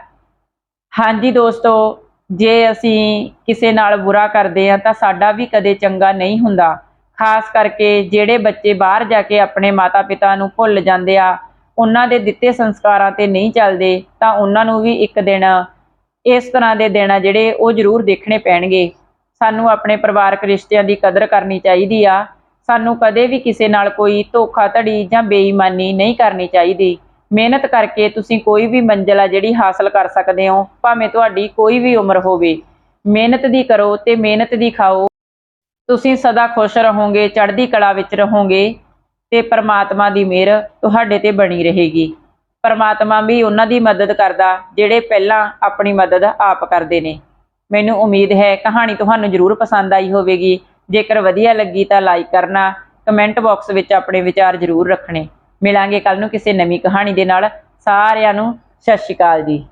ਹਾਂਜੀ ਦੋਸਤੋ, ਜੇ ਅਸੀਂ ਕਿਸੇ ਨਾਲ ਬੁਰਾ ਕਰਦੇ ਆ ਤਾਂ ਸਾਡਾ ਵੀ ਕਦੇ ਚੰਗਾ ਨਹੀਂ ਹੁੰਦਾ। ਖਾਸ ਕਰਕੇ ਜਿਹੜੇ ਬੱਚੇ ਬਾਹਰ ਜਾ ਕੇ ਆਪਣੇ ਮਾਤਾ-ਪਿਤਾ ਨੂੰ ਭੁੱਲ ਜਾਂਦੇ ਆ, ਉਹਨਾਂ ਦੇ ਦਿੱਤੇ ਸੰਸਕਾਰਾਂ ਤੇ ਨਹੀਂ ਚੱਲਦੇ, ਤਾਂ ਉਹਨਾਂ ਨੂੰ ਵੀ ਇੱਕ ਦਿਨ ਇਸ ਤਰ੍ਹਾਂ ਦੇ ਦਿਨ ਆ ਜਿਹੜੇ ਉਹ ਜ਼ਰੂਰ ਦੇਖਣੇ ਪੈਣਗੇ। ਸਾਨੂੰ ਆਪਣੇ ਪਰਿਵਾਰਕ ਰਿਸ਼ਤਿਆਂ ਦੀ ਕਦਰ ਕਰਨੀ ਚਾਹੀਦੀ ਆ। ਸਾਨੂੰ ਕਦੇ ਵੀ ਕਿਸੇ ਨਾਲ ਕੋਈ ਧੋਖਾਧੜੀ ਜਾਂ ਬੇਈਮਾਨੀ ਨਹੀਂ ਕਰਨੀ ਚਾਹੀਦੀ। ਮਿਹਨਤ ਕਰਕੇ ਤੁਸੀਂ ਕੋਈ ਵੀ ਮੰਜ਼ਿਲ ਆ ਜਿਹੜੀ ਹਾਸਲ ਕਰ ਸਕਦੇ ਹੋ, ਭਾਵੇਂ ਤੁਹਾਡੀ ਕੋਈ ਵੀ ਉਮਰ ਹੋਵੇ। ਮਿਹਨਤ ਦੀ ਕਰੋ ਤੇ ਮਿਹਨਤ ਦੀ ਖਾਓ। ਤੁਸੀਂ ਸਦਾ ਖੁਸ਼ ਰਹੋਗੇ, ਚੜ੍ਹਦੀ ਕਲਾ ਵਿੱਚ ਰਹੋਗੇ ਤੇ ਪਰਮਾਤਮਾ ਦੀ ਮਿਹਰ ਤੁਹਾਡੇ ਤੇ ਬਣੀ ਰਹੇਗੀ। ਪਰਮਾਤਮਾ ਵੀ ਉਹਨਾਂ ਦੀ ਮਦਦ ਕਰਦਾ, ਜਿਹੜੇ ਪਹਿਲਾਂ ਆਪਣੀ ਮਦਦ ਆਪ ਕਰਦੇ ਨੇ। ਮੈਨੂੰ ਉਮੀਦ ਹੈ ਕਹਾਣੀ ਤੁਹਾਨੂੰ ਜ਼ਰੂਰ ਪਸੰਦ ਆਈ ਹੋਵੇਗੀ। ਜੇਕਰ ਵਧੀਆ ਲੱਗੀ ਤਾਂ ਲਾਈਕ ਕਰਨਾ ਕਮੈਂਟ ਬਾਕਸ ਵਿੱਚ ਆਪਣੇ ਵਿਚਾਰ ਜ਼ਰੂਰ ਰੱਖਣੇ। ਮਿਲਾਂਗੇ ਕੱਲ ਨੂੰ ਕਿਸੇ ਨਵੀਂ ਕਹਾਣੀ ਦੇ ਨਾਲ। ਸਾਰਿਆਂ ਨੂੰ ਸਤਿ ਸ਼੍ਰੀ ਅਕਾਲ ਜੀ।